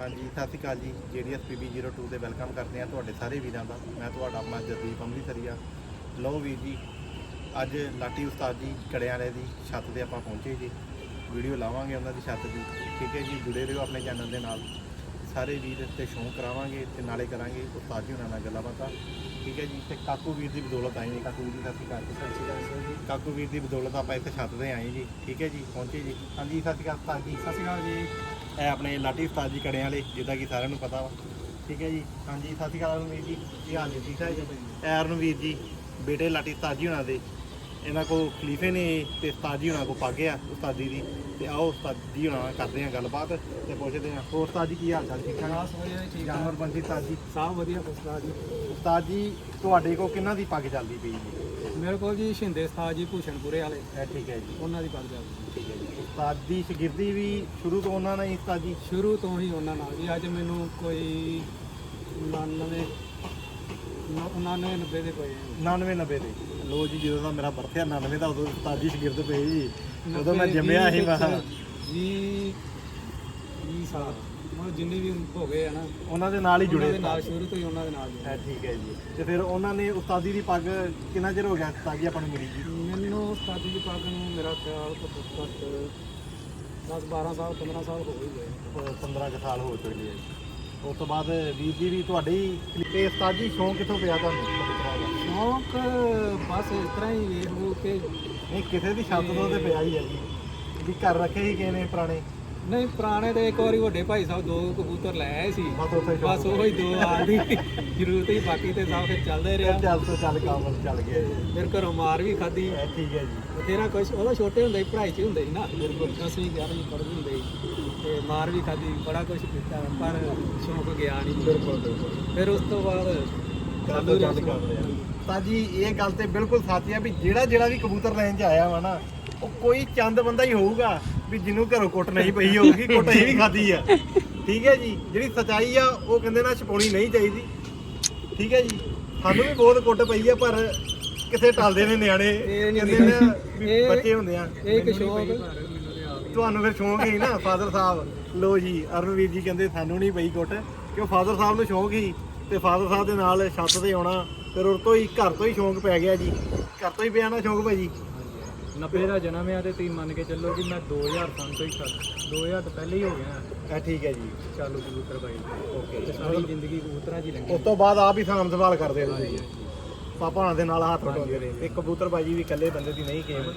ਹਾਂਜੀ ਸਤਿ ਸ਼੍ਰੀ ਅਕਾਲ ਜੀ। ਜੀਡੀਐਸ ਪੀਬੀ 02 ਤੇ ਵੈਲਕਮ ਕਰਦੇ ਆ ਤੁਹਾਡੇ ਸਾਰੇ ਵੀਰਾਂ ਦਾ। ਮੈਂ ਤੁਹਾਡਾ ਆਪਣਾ ਜਗਦੀਪ ਅੰਮ੍ਰਿਤਸਰੀਆ ਲਓ ਵੀਰ ਜੀ ਅੱਜ ਲਾਟੀ ਉਸਤਾਦ ਜੀ ਕੜਿਆਂ ਵਾਲੇ ਦੀ ਛੱਤ ਤੇ ਆਪਾਂ ਪਹੁੰਚੇ ਜੀ। ਵੀਡੀਓ ਲਾਵਾਂਗੇ ਉਹਨਾਂ ਦੀ ਛੱਤ ਦੀ। ਠੀਕ ਹੈ ਜੀ ਜੁੜੇ ਰਹੋ ਆਪਣੇ ਚੈਨਲ ਦੇ ਨਾਲ। ਸਾਰੇ ਵੀਰ ਤੇ ਸ਼ੌਂਕ ਕਰਾਵਾਂਗੇ ਤੇ ਨਾਲੇ ਕਰਾਂਗੇ ਉਸਤਾਦ ਜੀ ਉਹਨਾਂ ਨਾਲ ਗੱਲਾਂ ਬਾਤਾਂ। ਠੀਕ ਹੈ ਜੀ ਤੇ ਕਾਕੂ ਵੀਰ ਦੀ ਬਦੌਲਤ ਆਏ ਨੇ। ਕਾਕੂ ਵੀਰ ਦੀ ਸਤਿ ਸ਼੍ਰੀ ਅਕਾਲ ਜੀ। ਸਤਿ ਸ਼੍ਰੀ ਅਕਾਲ ਜੀ। ਕਾਕੂ ਵੀਰ ਦੀ ਬਦੌਲਤ ਆਪਾਂ ਇੱਥੇ ਛੱਤ ਤੇ ਆਏ ਜੀ। ਠੀਕ ਹੈ ਜੀ ਪਹੁੰਚੇ ਜੀ। ਹਾਂਜੀ ਸਤਿ ਸ਼੍ਰੀ ਅਕਾਲ ਜੀ। ਸਤਿ ਸ਼੍ਰੀ ਅਕਾਲ ਜੀ। ਇਹ ਆਪਣੇ ਲਾਟੀ ਉਸਤਾਦ ਜੀ ਕੜਿਆਂ ਵਾਲੇ ਜਿੱਦਾਂ ਕਿ ਸਾਰਿਆਂ ਨੂੰ ਪਤਾ ਵਾ। ਠੀਕ ਹੈ ਜੀ? ਹਾਂਜੀ ਸਤਿ ਸ਼੍ਰੀ ਅਕਾਲ ਰਣਵੀਰ ਜੀ। ਕੀ ਹਾਲ ਹੈ ਠੀਕ ਠਾਕ? ਜੀ ਇਹ ਰਣਵੀਰ ਜੀ ਬੇਟੇ ਲਾਟੀ ਉਸਤਾਦ ਜੀ ਹੁਣਾਂ ਦੇ। ਇਹਨਾਂ ਕੋ ਖਲੀਫੇ ਨੇ ਤੇ ਉਸਤਾਦ ਜੀ ਹੁਣਾਂ ਕੋ ਪੱਗ ਆ ਉਸਤਾਦੀ ਦੀ। ਤੇ ਆਓ ਉਸਤਾਦ ਜੀ ਹੁਣਾਂ ਨਾਲ ਕਰਦੇ ਆ ਗੱਲਬਾਤ ਤੇ ਪੁੱਛਦੇ ਆ ਹੋਰ ਉਸਤਾਦ ਜੀ ਕੀ ਹਾਲ ਚਾਲ? ਠੀਕ ਠਾਕ? ਜੀ, ਠੀਕ ਜਾਨਵਰ ਠਾਕ ਬੰਦੀ ਉਸਤਾਦ ਜੀ। ਸਭ ਵਧੀਆ ਫਸਲਾ ਜੀ। ਉਸਤਾਦ ਜੀ ਤੁਹਾਡੇ ਕੋ ਕਿੰਨਾ ਦੀ ਪੱਗ ਚੱਲਦੀ ਪਈ ਜੀ? ਮੇਰੇ ਕੋਲ ਜੀ ਸ਼ਿੰਦੇ ਉਸਤਾਦ ਜੀ ਭੂਸ਼ਣਪੁਰੇ ਵਾਲੇ। ਇਹ ਠੀਕ ਹੈ ਜੀ। ਉਹਨਾਂ ਦੀ ਚੱਲਦੀ ਠੀਕ ਹੈ ਜੀ। ਉਸਤਾਦ ਦੀ ਸ਼ਗਿਰਦੀ ਵੀ ਸ਼ੁਰੂ ਤੋਂ ਉਹਨਾਂ ਨਾਲ ਹੀ ਉਸਤਾਦ ਜੀ? ਸ਼ੁਰੂ ਤੋਂ ਹੀ ਉਹਨਾਂ ਨਾਲ ਜੀ। ਅੱਜ ਮੈਨੂੰ ਕੋਈ 99 99 90 ਦੇ ਕੋਈ 99 90 ਦੇ। ਲੋ ਜੀ ਜਦੋਂ ਦਾ ਮੇਰਾ ਬਰਥ 99 ਦਾ ਉਦੋਂ ਉਸਤਾਦ ਸ਼ਗਿਰਦ ਪਏ ਜੀ। ਉਦੋਂ ਮੈਂ ਜੰਮਿਆ ਸੀ ਮੈਂ ਜੀ 20 ਸਾਲ। ਮਤਲਬ ਜਿੰਨੀ ਵੀ ਹੋ ਗਏ ਆ ਨਾ ਉਹਨਾਂ ਦੇ ਨਾਲ ਹੀ ਉਹਨਾਂ ਜੁੜੇ ਦੇ ਨਾਲ ਸ਼ੁਰੂ ਤੋਂ ਹੀ ਉਹਨਾਂ ਦੇ ਨਾਲ ਜੁੜੇ। ਹੈ ਠੀਕ ਹੈ ਜੀ। ਤੇ ਫਿਰ ਉਹਨਾਂ ਨੇ ਉਸਤਾਦੀ ਦੀ ਪੱਗ ਕਿੰਨਾ ਚਿਰ ਹੋ ਗਿਆ ਉਸਤਾਦ ਜੀ ਆਪਾਂ ਨੂੰ ਮਿਲੀ ਜੀ? ਮੈਨੂੰ ਉਸਤਾਦੀ ਦੀ ਪੱਗ ਨੂੰ ਮੇਰਾ ਖਿਆਲ ਘੱਟੋ ਘੱਟ 10 12 ਸਾਲ 15 ਸਾਲ ਹੋ ਹੀ ਗਏ 15 ਕੁ ਸਾਲ ਹੋ ਚੁੱਕੇ ਜੀ। ਉਸ ਤੋਂ ਬਾਅਦ ਵੀਰ ਜੀ ਵੀ ਤੁਹਾਡੇ ਹੀ ਤੇ ਉਸਤਾਦ ਜੀ ਸ਼ੌਂਕ ਕਿੱਥੋਂ ਪਿਆ ਤੁਹਾਨੂੰ? ਕਬੂਤਰਾਂ ਦਾ? ਸ਼ੌਂਕ ਬਸ ਇਸ ਤਰ੍ਹਾਂ ਹੀ ਵੇਖ ਵੂ ਕੇ। ਨਹੀਂ ਕਿਸੇ ਦੀ ਛੱਤ ਤੋਂ ਤੇ ਪਿਆ ਹੀ ਹੈ ਜੀ। ਵੀ ਘਰ ਰੱਖੇ ਹੀ ਨੇ ਪੁਰਾਣੇ? ਨਹੀਂ ਪੁਰਾਣੇ ਤੇ ਇੱਕ ਵਾਰੀ ਵੱਡੇ ਭਾਈ ਸਾਹਿਬ ਦੋ ਕਬੂਤਰ ਲੈ ਆਏ ਸੀ। ਬਸ ਉੱਥੇ ਹੀ ਬਸ ਉਹ ਹੀ ਦੋ ਆਦੀ ਜ਼ਰੂਰਤ ਹੀ ਬਾਕੀ ਤੇ ਸਭ ਫਿਰ ਚੱਲਦੇ ਰਿਹਾ। ਚੱਲ ਤੋਂ ਚੱਲ ਕੰਮ ਚੱਲ ਗਿਆ ਜੀ ਫਿਰ ਘਰੋਂ ਮਾਰ ਵੀ ਖਾਦੀ ਇਹ ਠੀਕ ਹੈ ਜੀ। ਬਥੇਰਾ ਕੁਛ ਉਹਦਾ ਛੋਟੇ ਹੁੰਦੇ ਹੀ ਪੜ੍ਹਾਈ 'ਚ ਹੁੰਦੇ ਸੀ ਨਾ। ਬਿਲਕੁਲ 10ਵੀਂ 11ਵੀਂ ਪੜ੍ਹਦੇ ਹੁੰਦੇ ਸੀ। ਤੇ ਮਾਰ ਵੀ ਖਾਦੀ ਬੜਾ ਕੁਛ ਕੀਤਾ ਪਰ ਸ਼ੌਂਕ ਗਿਆ ਨਹੀਂ ਬਿਲਕੁਲ ਬਿਲਕੁਲ। ਫਿਰ ਉਸ ਤੋਂ ਬਾਅਦ ਗੱਲ ਗੱਲ ਕਰ ਰਿਹਾ। ਤਾਂ ਜੀ ਇਹ ਗੱਲ ਤੇ ਬਿਲਕੁਲ ਸੱਚ ਆ ਵੀ ਜਿਹੜਾ ਜਿਹੜਾ ਵੀ ਕਬੂਤਰ ਲੈਣ ਚ ਆਇਆ ਵਾ ਨਾ ਉਹ ਕੋਈ ਚੰਦ ਬੰਦਾ ਹੀ ਹੋਊਗਾ। ਵੀ ਜਿਹਨੂੰ ਘਰੋਂ ਕੁੱਟ ਨਹੀਂ ਪਈ ਹੋਊਗੀ ਕੁੱਟ ਇਹ ਵੀ ਖਾਦੀ ਆ। ਠੀਕ ਹੈ ਜੀ ਜਿਹੜੀ ਸਚਾਈ ਆ ਉਹ ਕਹਿੰਦੇ ਨਾ ਛਪਾਉਣੀ ਨਹੀਂ ਚਾਹੀਦੀ। ਠੀਕ ਹੈ ਜੀ ਸਾਨੂੰ ਵੀ ਬਹੁਤ ਕੁੱਟ ਪਈ ਆ ਪਰ ਕਿਥੇ ਟਲਦੇ ਨੇ ਨਿਆਣੇ ਕਹਿੰਦੇ ਨੇ ਵੀ ਬੱਚੇ ਹੁੰਦੇ ਆ। ਇਹ ਇੱਕ ਸ਼ੌਂਕ। ਤੁਹਾਨੂੰ ਫਿਰ ਸ਼ੌਂਕ ਹੀ ਨਾ ਫਾਦਰ ਸਾਹਿਬ। ਲੋ ਜੀ ਅਰਨਵੀਰ ਜੀ ਕਹਿੰਦੇ ਸਾਨੂੰ ਨਹੀਂ ਪਈ ਕੁੱਟ। ਕਿਉਂ ਫਾਦਰ ਸਾਹਿਬ ਨੂੰ ਸ਼ੌਂਕ ਹੀ? ਤੇ ਫਾਦਰ ਸਾਹਿਬ ਦੇ ਨਾਲ ਛੱਤ ਤੇ ਆਉਣਾ ਫਿਰ ਉਹ ਤੋਂ ਹੀ ਘਰ ਤੋਂ ਹੀ ਸ਼ੌਂਕ ਪੈ ਗਿਆ ਜੀ। ਘਰ ਤੋਂ ਹੀ ਪਿਆ ਨਾ ਸ਼ੌਂਕ ਭਾਜੀ। 90 ਦਾ ਜਨਮ ਆ ਤੇ ਤੁਸੀਂ ਮੰਨ ਕੇ ਚੱਲੋ ਕਿ ਮੈਂ 2000 ਸਾਲ ਤੋਂ ਹੀ ਕਰ 2000 ਤੋਂ ਪਹਿਲੇ ਹੀ ਹੋ ਗਿਆ। ਇਹ ਠੀਕ ਹੈ ਜੀ। ਚਾਲੂ ਕਬੂਤਰ ਬਾਈ। ਓਕੇ। ਤੇ ਸਾਰੀ ਜ਼ਿੰਦਗੀ ਕਬੂਤਰਾਂ 'ਚ ਹੀ ਲੰਘੀ। ਉਸ ਤੋਂ ਬਾਅਦ ਆਪ ਹੀ ਸਾਂਭ ਸੰਭਾਲ ਕਰਦੇ ਹੋ ਤੁਸੀਂ ਪਾਪਾ ਹੁਣਾਂ ਦੇ ਨਾਲ ਹੱਥ ਵਟਾਉਂਦੇ ਰਹੇ ਤੇ ਕਬੂਤਰ ਬਾਜੀ ਵੀ ਇਕੱਲੇ ਬੰਦੇ ਦੀ ਨਹੀਂ ਗੇਮ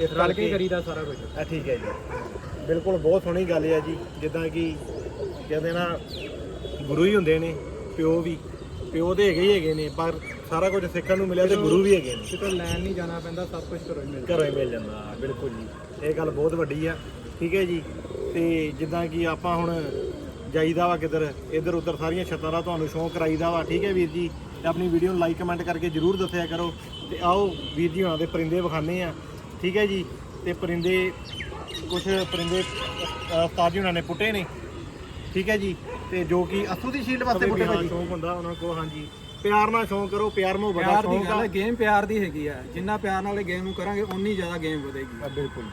ਇਸ ਰਲ ਕੇ ਕਰੀਦਾ ਸਾਰਾ ਕੁਝ ਇਹ ਠੀਕ ਹੈ ਜੀ। ਬਿਲਕੁਲ ਬਹੁਤ ਸੋਹਣੀ ਗੱਲ ਹੈ ਜੀ। ਜਿੱਦਾਂ ਕਿ ਕਹਿੰਦੇ ਨਾ ਗੁਰੂ ਹੀ ਹੁੰਦੇ ਨੇ ਪਿਓ ਵੀ। ਪਿਓ ਦੇ ਹੈਗੇ ਹੀ ਹੈਗੇ ਨੇ ਪਰ ਸਾਰਾ ਕੁਝ ਸਿੱਖਣ ਨੂੰ ਮਿਲਿਆ ਤੇ ਗੁਰੂ ਵੀ ਹੈਗੇ ਨੇ। ਕਿਤੇ ਲੈਣ ਨਹੀਂ ਜਾਣਾ ਪੈਂਦਾ ਸਭ ਕੁਝ ਘਰੋਂ ਹੀ ਮਿਲਦਾ ਘਰੋਂ ਹੀ ਮਿਲ ਜਾਂਦਾ ਬਿਲਕੁਲ ਜੀ। ਇਹ ਗੱਲ ਬਹੁਤ ਵੱਡੀ ਆ ਠੀਕ ਹੈ ਜੀ। ਤੇ ਜਿੱਦਾਂ ਕਿ ਆਪਾਂ ਹੁਣ ਜਾਈਦਾ ਵਾ ਕਿਧਰ ਇੱਧਰ ਉੱਧਰ ਸਾਰੀਆਂ ਛੱਤਾਂ ਦਾ ਤੁਹਾਨੂੰ ਸ਼ੌਂਕ ਕਰਾਈਦਾ ਵਾ ਠੀਕ ਹੈ ਵੀਰ ਜੀ। ਤੇ ਆਪਣੀ ਵੀਡੀਓ ਨੂੰ ਲਾਈਕ ਕਮੈਂਟ ਕਰਕੇ ਜਰੂਰ ਦੱਸਿਆ ਕਰੋ। ਤੇ ਆਓ ਵੀਰ ਜੀ ਹੁਣਾਂ ਦੇ ਪਰਿੰਦੇ ਵਿਖਾਣੇ ਆ ਠੀਕ ਹੈ ਜੀ। ਤੇ ਪਰਿੰਦੇ ਕੁਝ ਪਰਿੰਦੇ ਉਸਤਾਦ ਜੀ ਹੁਣਾਂ ਨੇ ਪੁੱਟੇ ਨੇ ਠੀਕ ਹੈ ਜੀ। ਤੇ ਜੋ ਕਿ ਅਸੂ ਦੀ ਸ਼ੀਲਡ ਵਾਸਤੇ ਪੁੱਟੇ ਭਾਜੀ। ਸ਼ੌਂਕ ਹੁੰਦਾ ਉਹਨਾਂ ਕੋ ਹਾਂਜੀ। ਪਿਆਰ ਨਾਲ ਸ਼ੌਂਕ ਕਰੋ ਪਿਆਰ ਦਾ ਪਿਆਰ ਦੀ ਸ਼ੌਂਕ ਗੱਲ ਆ। ਹੈ ਗੇਮ ਪਿਆਰ ਦੀ ਹੈਗੀ ਆ। ਜਿੰਨਾ ਪਿਆਰ ਨਾਲ ਇਹ ਗੇਮ ਨੂੰ ਕਰਾਂਗੇ ਓਨੀ ਜ਼ਿਆਦਾ ਗੇਮ ਵਧੇਗੀ। ਆ ਬਿਲਕੁਲ।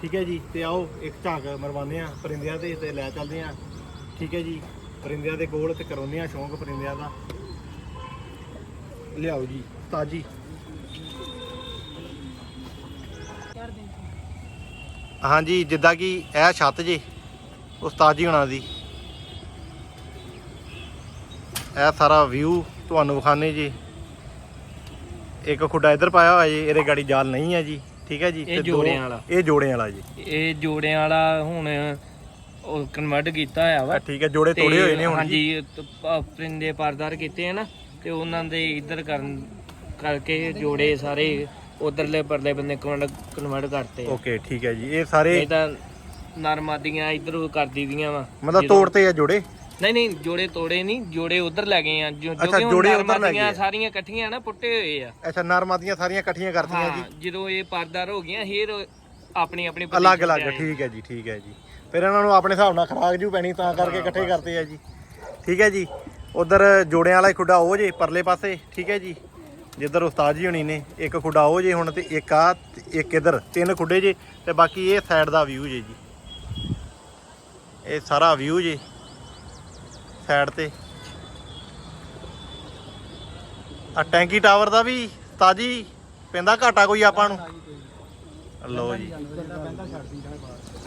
ਠੀਕ ਹੈ ਜੀ ਤੇ ਆਓ ਇੱਕ ਝਾਕ ਮਰਵਾਉਂਦੇ ਆ ਪਰਿੰਦਿਆਂ ਤੇ ਤੇ ਲੈ ਚੱਲਦੇ ਆ ਠੀਕ ਹੈ ਜੀ ਪਰਿੰਦਿਆਂ ਦੇ ਕੋਲ ਤੇ ਕਰਾਉਂਦੇ ਆ ਸ਼ੌਂਕ ਪਰਿੰਦਿਆਂ ਦਾ। ਲਿਆਓ ਜੀ ਤਾਜੀ। ਹਾਂਜੀ ਜਿੱਦਾਂ ਕਿ ਇਹ ਛੱਤ ਜੀ ਉਸਤਾਦ ਜੀ ਹੁਣਾਂ ਦੀ। ਇਹ ਸਾਰਾ ਵਿਊ ਤੁਹਾਨੂੰ ਵਿਖਾਣੇ ਜੀ। ਇੱਕ ਖੁੱਡਾ ਇੱਧਰ ਪਾਇਆ ਹੋਇਆ ਜੀ ਇਹਦੇ ਗਾੜੀ ਜਾਲ ਨਹੀਂ ਹੈ ਜੀ ਠੀਕ ਹੈ ਜੀ ਇਹ ਦੋ- ਜੋੜਿਆਂ ਵਾਲਾ। ਇਹ ਜੋੜਿਆਂ ਵਾਲਾ ਜੀ। ਇਹ ਜੋੜਿਆਂ ਵਾਲਾ ਹੁਣ ਉਹ ਕਨਵਰਟ ਕੀਤਾ ਹੋਇਆ ਵਾ। ਠੀਕ ਹੈ ਜੋੜੇ ਤੇ ਤੋੜੇ ਹੋਏ ਨੇ ਹੁਣ ਜੀ। ਹਾਂਜੀ ਤ- ਪ- ਪਰਿੰਦੇ ਪਰਦਾਰ ਕੀਤੇ ਆ ਨਾ ਤੇ ਉਹਨਾਂ ਦੇ ਇੱਧਰ ਕਰਨ ਕਰਕੇ ਜੋੜੇ ਸਾਰੇ ਉਧਰਲੇ ਪਰਲੇ ਬੰਦੇ ਕਨਵਰਟ ਕਰਤੇ ਆ। ਓਕੇ ਠੀਕ ਹੈ ਜੀ ਇਹ ਸਾਰੇ ਨਹੀਂ ਤਾਂ ਨਰਮਾਦੀਆਂ ਇੱਧਰ ਕਰ ਦੀਦੀਆਂ ਵਾ ਮਤਲਬ ਤੋੜਤੇ ਆ ਜੋੜੇ? ਨਹੀਂ ਨਹੀਂ ਜੋੜੇ ਤੋੜੇ ਨਹੀਂ ਜੋੜੇ ਉਧਰ ਲੈ ਗਏ ਆ। ਜੋ ਅੱਛਾ, ਹੁਣ ਜੋੜੇ ਉੱਧਰ ਲੈ ਨਰਮਾਦੀਆਂ ਗਏ ਆ। ਸਾਰੀਆਂ ਇਕੱਠੀਆਂ ਨਾ ਪੁੱਟੇ ਹੋਏ ਆ। ਅੱਛਾ ਨਰਮਾਦੀਆਂ ਸਾਰੀਆਂ ਇਕੱਠੀਆਂ ਕਰਤੀਆਂ ਜੀ। ਹਾਂ ਜਦੋਂ ਇਹ ਪਰਦਾਰ ਹੋ ਗਈਆਂ ਫੇਰ ਆਪਣੀ ਆਪਣੀ ਅਲੱਗ ਅਲੱਗ ਆਏ। ਠੀਕ ਹੈ ਜੀ ਠੀਕ ਹੈ ਜੀ। ਫਿਰ ਇਹਨਾਂ ਨੂੰ ਆਪਣੇ ਹਿਸਾਬ ਨਾਲ ਖਰਾਕ ਜੂ ਪੈਣੀ ਤਾਂ ਕਰਕੇ ਇਕੱਠੇ ਕਰਤੇ ਆ ਜੀ। ਠੀਕ ਹੈ ਜੀ। ਉਧਰ ਜੋੜਿਆਂ ਵਾਲਾ ਖੁੱਡਾ ਉਹ ਜੇ ਪਰਲੇ ਪਾਸੇ ਠੀਕ ਹੈ ਜੀ। ਜਿੱਧਰ ਉਸਤਾਦ ਜੀ ਹੋਣੀ ਨੇ ਇੱਕ ਖੁੱਡਾ ਉਹ ਜੇ ਹੁਣ ਤੇ ਇੱਕ ਆ ਤੇ ਇੱਕ ਇਧਰ ਤਿੰਨ ਖੁੱਡੇ ਜੇ ਤੇ ਬਾਕੀ ਇਹ ਸਾਈਡ ਦਾ ਵਿਊ ਜੇ ਜੀ। ਇਹ ਸਾਰਾ ਵਿਊ ਜੇ। ਸਾਈਡ ਤੇ। ਆ ਟੈਂਕੀ ਟਾਵਰ ਦਾ ਵੀ ਤਾਜੀ, ਪੈਂਦਾ ਘਾਟਾ ਕੋਈ ਆਪਾਂ ਨੂੰ? ਲਓ ਜੀ।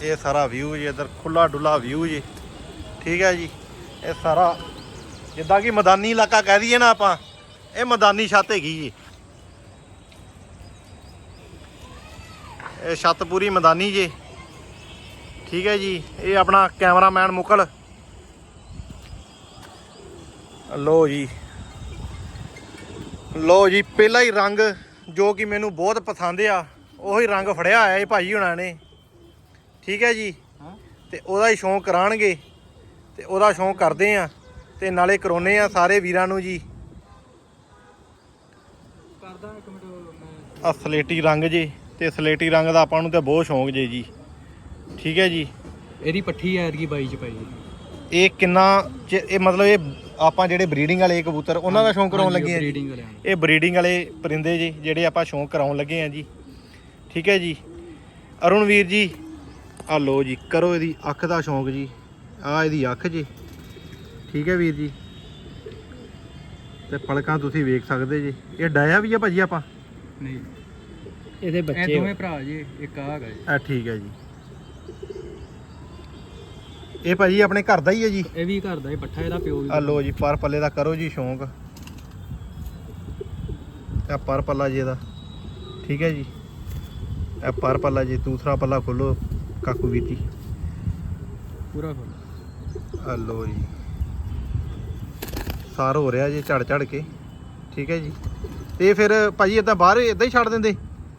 ਇਹ ਸਾਰਾ ਵਿਊ ਜੀ, ਇਧਰ ਖੁੱਲਾ ਡੁੱਲਾ ਵਿਊ ਜੀ। ਠੀਕ ਹੈ ਜੀ। ਇਹ ਸਾਰਾ, ਜਿੱਦਾਂ ਕਿ ਮੈਦਾਨੀ ਇਲਾਕਾ ਕਹਿ ਦਈਏ ਨਾ ਆਪਾਂ, ਇਹ ਮੈਦਾਨੀ ਛੱਤ ਹੈਗੀ ਜੀ। ਇਹ ਛੱਤ ਪੂਰੀ ਮੈਦਾਨੀ ਜੀ। ਠੀਕ ਹੈ ਜੀ। ਇਹ ਆਪਣਾ ਕੈਮਰਾਮੈਨ ਮੁਕਲ। ਲੋ ਜੀ। ਲੋ ਜੀ ਪਹਿਲਾ ਹੀ ਰੰਗ ਜੋ ਕਿ ਮੈਨੂੰ ਬਹੁਤ ਪਸੰਦ ਆ ਉਹੀ ਰੰਗ ਫੜਿਆ ਹੋਇਆ ਇਹ ਭਾਈ ਹੁਣਾਂ ਨੇ। ਠੀਕ ਹੈ ਜੀ? ਤੇ ਉਹਦਾ ਹੀ ਸ਼ੌਂਕ ਕਰਾਣਗੇ ਤੇ ਉਹਦਾ ਸ਼ੌਂਕ ਕਰਦੇ ਆ ਤੇ ਨਾਲੇ ਕਰਾਉਨੇ ਆ ਸਾਰੇ ਵੀਰਾਂ ਨੂੰ ਜੀ। ਕਰਦਾ ਇੱਕ ਮਿੰਟ ਆ ਸਲੇਟੀ ਰੰਗ ਜੇ ਤੇ ਸਲੇਟੀ ਰੰਗ ਦਾ ਆਪਾਂ ਨੂੰ ਤੇ ਬਹੁਤ ਸ਼ੌਂਕ ਜੇ ਜੀ। ਠੀਕ ਹੈ ਜੀ? ਇਹਦੀ ਪੱਠੀ ਐਤਕੀ ਬਾਈ ਚ ਪਈ। ਇਹ ਕਿੰਨਾ ਇਹ ਮਤਲਬ ਇਹ ਆਪਾਂ ਜਿਹੜੇ ਬਰੀਡਿੰਗ ਵਾਲੇ ਕਬੂਤਰ ਉਹਨਾਂ ਦਾ ਸ਼ੌਂਕ ਕਰਾਉਣ ਲੱਗੇ ਆ ਜੀ। ਬਰੀਡਿੰਗ ਵਾਲਿਆਂ ਨੂੰ ਇਹ ਬਰੀਡਿੰਗ ਵਾਲੇ ਪਰਿੰਦੇ ਜੀ ਜਿਹੜੇ ਆਪਾਂ ਸ਼ੌਂਕ ਕਰਾਉਣ ਲੱਗੇ ਆ ਜੀ। ਠੀਕ ਹੈ ਜੀ। ਅਰੁਣ ਵੀਰ ਜੀ ਆ ਲੋ ਜੀ ਕਰੋ ਇਹਦੀ ਅੱਖ ਦਾ ਸ਼ੌਂਕ ਜੀ। ਆ ਇਹਦੀ ਅੱਖ ਜੀ। ਠੀਕ ਹੈ ਵੀਰ ਜੀ। ਤੇ ਪਲਕਾਂ ਤੁਸੀਂ ਵੇਖ ਸਕਦੇ ਜੀ। ਇਹ ਡਾਇਆ ਵੀ ਆ ਭਾਜੀ ਆਪਾਂ? ਨਹੀਂ। ਇਹਦੇ ਇਹ ਬੱਚੇ ਦੋਵੇਂ ਭਰਾ ਜੀ ਇੱਕ ਆ ਹੈਗਾ ਜੀ। ਆ ਠੀਕ ਹੈ ਜੀ। ਇਹ ਭਾਜੀ ਆਪਣੇ ਘਰ ਦਾ ਹੀ ਹੈ ਜੀ। ਇਹ ਵੀ ਘਰ ਦਾ ਇਹ ਪੱਠਾ ਇਹਦਾ ਪਿਓ ਵੀ। ਆ ਲੋ ਜੀ ਪਰ ਪੱਲੇ ਦਾ ਕਰੋ ਜੀ ਸ਼ੌਂਕ। ਇਹ ਪਰ ਪੱਲਾ ਜੀ ਇਹਦਾ ਠੀਕ ਹੈ ਜੀ। ਇਹ ਪਰ ਪੱਲਾ ਜੀ ਦੂਸਰਾ ਪੱਲਾ ਖੋਲੋ ਕਾਕੂ ਜੀ ਪੂਰਾ ਖੋਲ। ਆ ਲੋ ਜੀ। ਸਾਰ ਹੋ ਰਿਹਾ ਜੀ ਝੜ ਝੜ ਕੇ। ਠੀਕ ਹੈ ਜੀ। ਤੇ ਫਿਰ ਭਾਜੀ ਇਦਾਂ ਬਾਹਰ ਇਦਾਂ ਹੀ ਛੱਡ ਦਿੰਦੇ?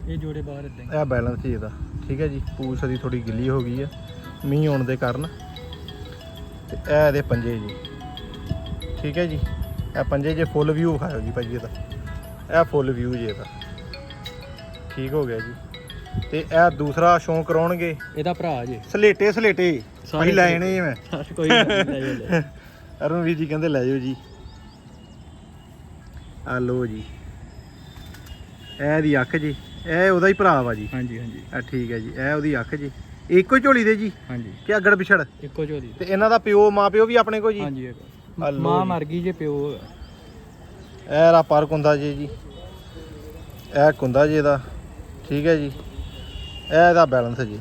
ਇਹ ਜੋੜੇ ਬਾਹਰ ਇਦਾਂ ਹੀ। ਇਹ ਬੈਲੈਂਸ ਹੀ ਇਹਦਾ। ਠੀਕ ਹੈ ਜੀ। ਪੂਛ ਦੀ ਥੋੜੀ ਗਿੱਲੀ ਹੋ ਗਈ ਆ। ਮੀਂਹ ਆਉਣ ਦੇ ਕਾਰਨ। ਤੇ ਇਹ ਇਹਦੇ ਪੰਜੇ ਜੀ। ਠੀਕ ਹੈ ਜੀ? ਇਹ ਪੰਜੇ ਜੇ ਫੁੱਲ ਵਿਊ ਵਿਖਾਇਓ ਜੀ ਭਾਜੀ ਇਹਦਾ ਇਹ ਫੁੱਲ ਵਿਊ ਜੀ ਇਹਦਾ ਠੀਕ ਹੋ ਗਿਆ ਜੀ। ਤੇ ਇਹ ਦੂਸਰਾ ਸ਼ੌਂਕ ਕਰਾਉਣਗੇ। ਇਹਦਾ ਭਰਾ ਜੀ। ਸਲੇਟੇ ਸਲੇਟੇ। ਭਾਈ ਲੈ ਆਣੇ ਮੈਂ। ਕੋਈ ਨਹੀਂ। ਅਰੁਣ ਵੀਰ ਜੀ ਕਹਿੰਦੇ ਲੈ ਜਾਓ ਜੀ। ਆ ਲੋ ਜੀ। ਇਹ ਦੀ ਅੱਖ ਜੀ। ਇਹ ਉਹਦਾ ਹੀ ਭਰਾ ਵਾ ਜੀ। ਹਾਂਜੀ ਹਾਂਜੀ। ਆ ਠੀਕ ਹੈ ਜੀ। ਇਹ ਉਹਦੀ ਅੱਖ ਜੀ। ਇੱਕੋ ਹੀ ਝੋਲੀ ਦੇ ਜੀ? ਹਾਂਜੀ। ਕਿ ਅਗੜ ਪਿਛੜ? ਇੱਕੋ ਝੋਲੀ ਤੇ ਇਹਨਾਂ ਦਾ ਪਿਓ ਮਾਂ ਪਿਓ ਵੀ ਆਪਣੇ ਕੋ ਜੀ? ਹਾਂਜੀ ਮਾਂ। ਮਰ ਗਈ ਜੇ ਪਿਓ। ਇਹ ਰਾ ਪਰ ਕੁੰਦਾ ਜੀ ਜੀ। ਇਹ ਕੁੰਦਾ ਜੀ ਇਹਦਾ ਠੀਕ ਹੈ ਜੀ। ਇਹ ਇਹਦਾ ਬੈਲੈਂਸ ਜੀ।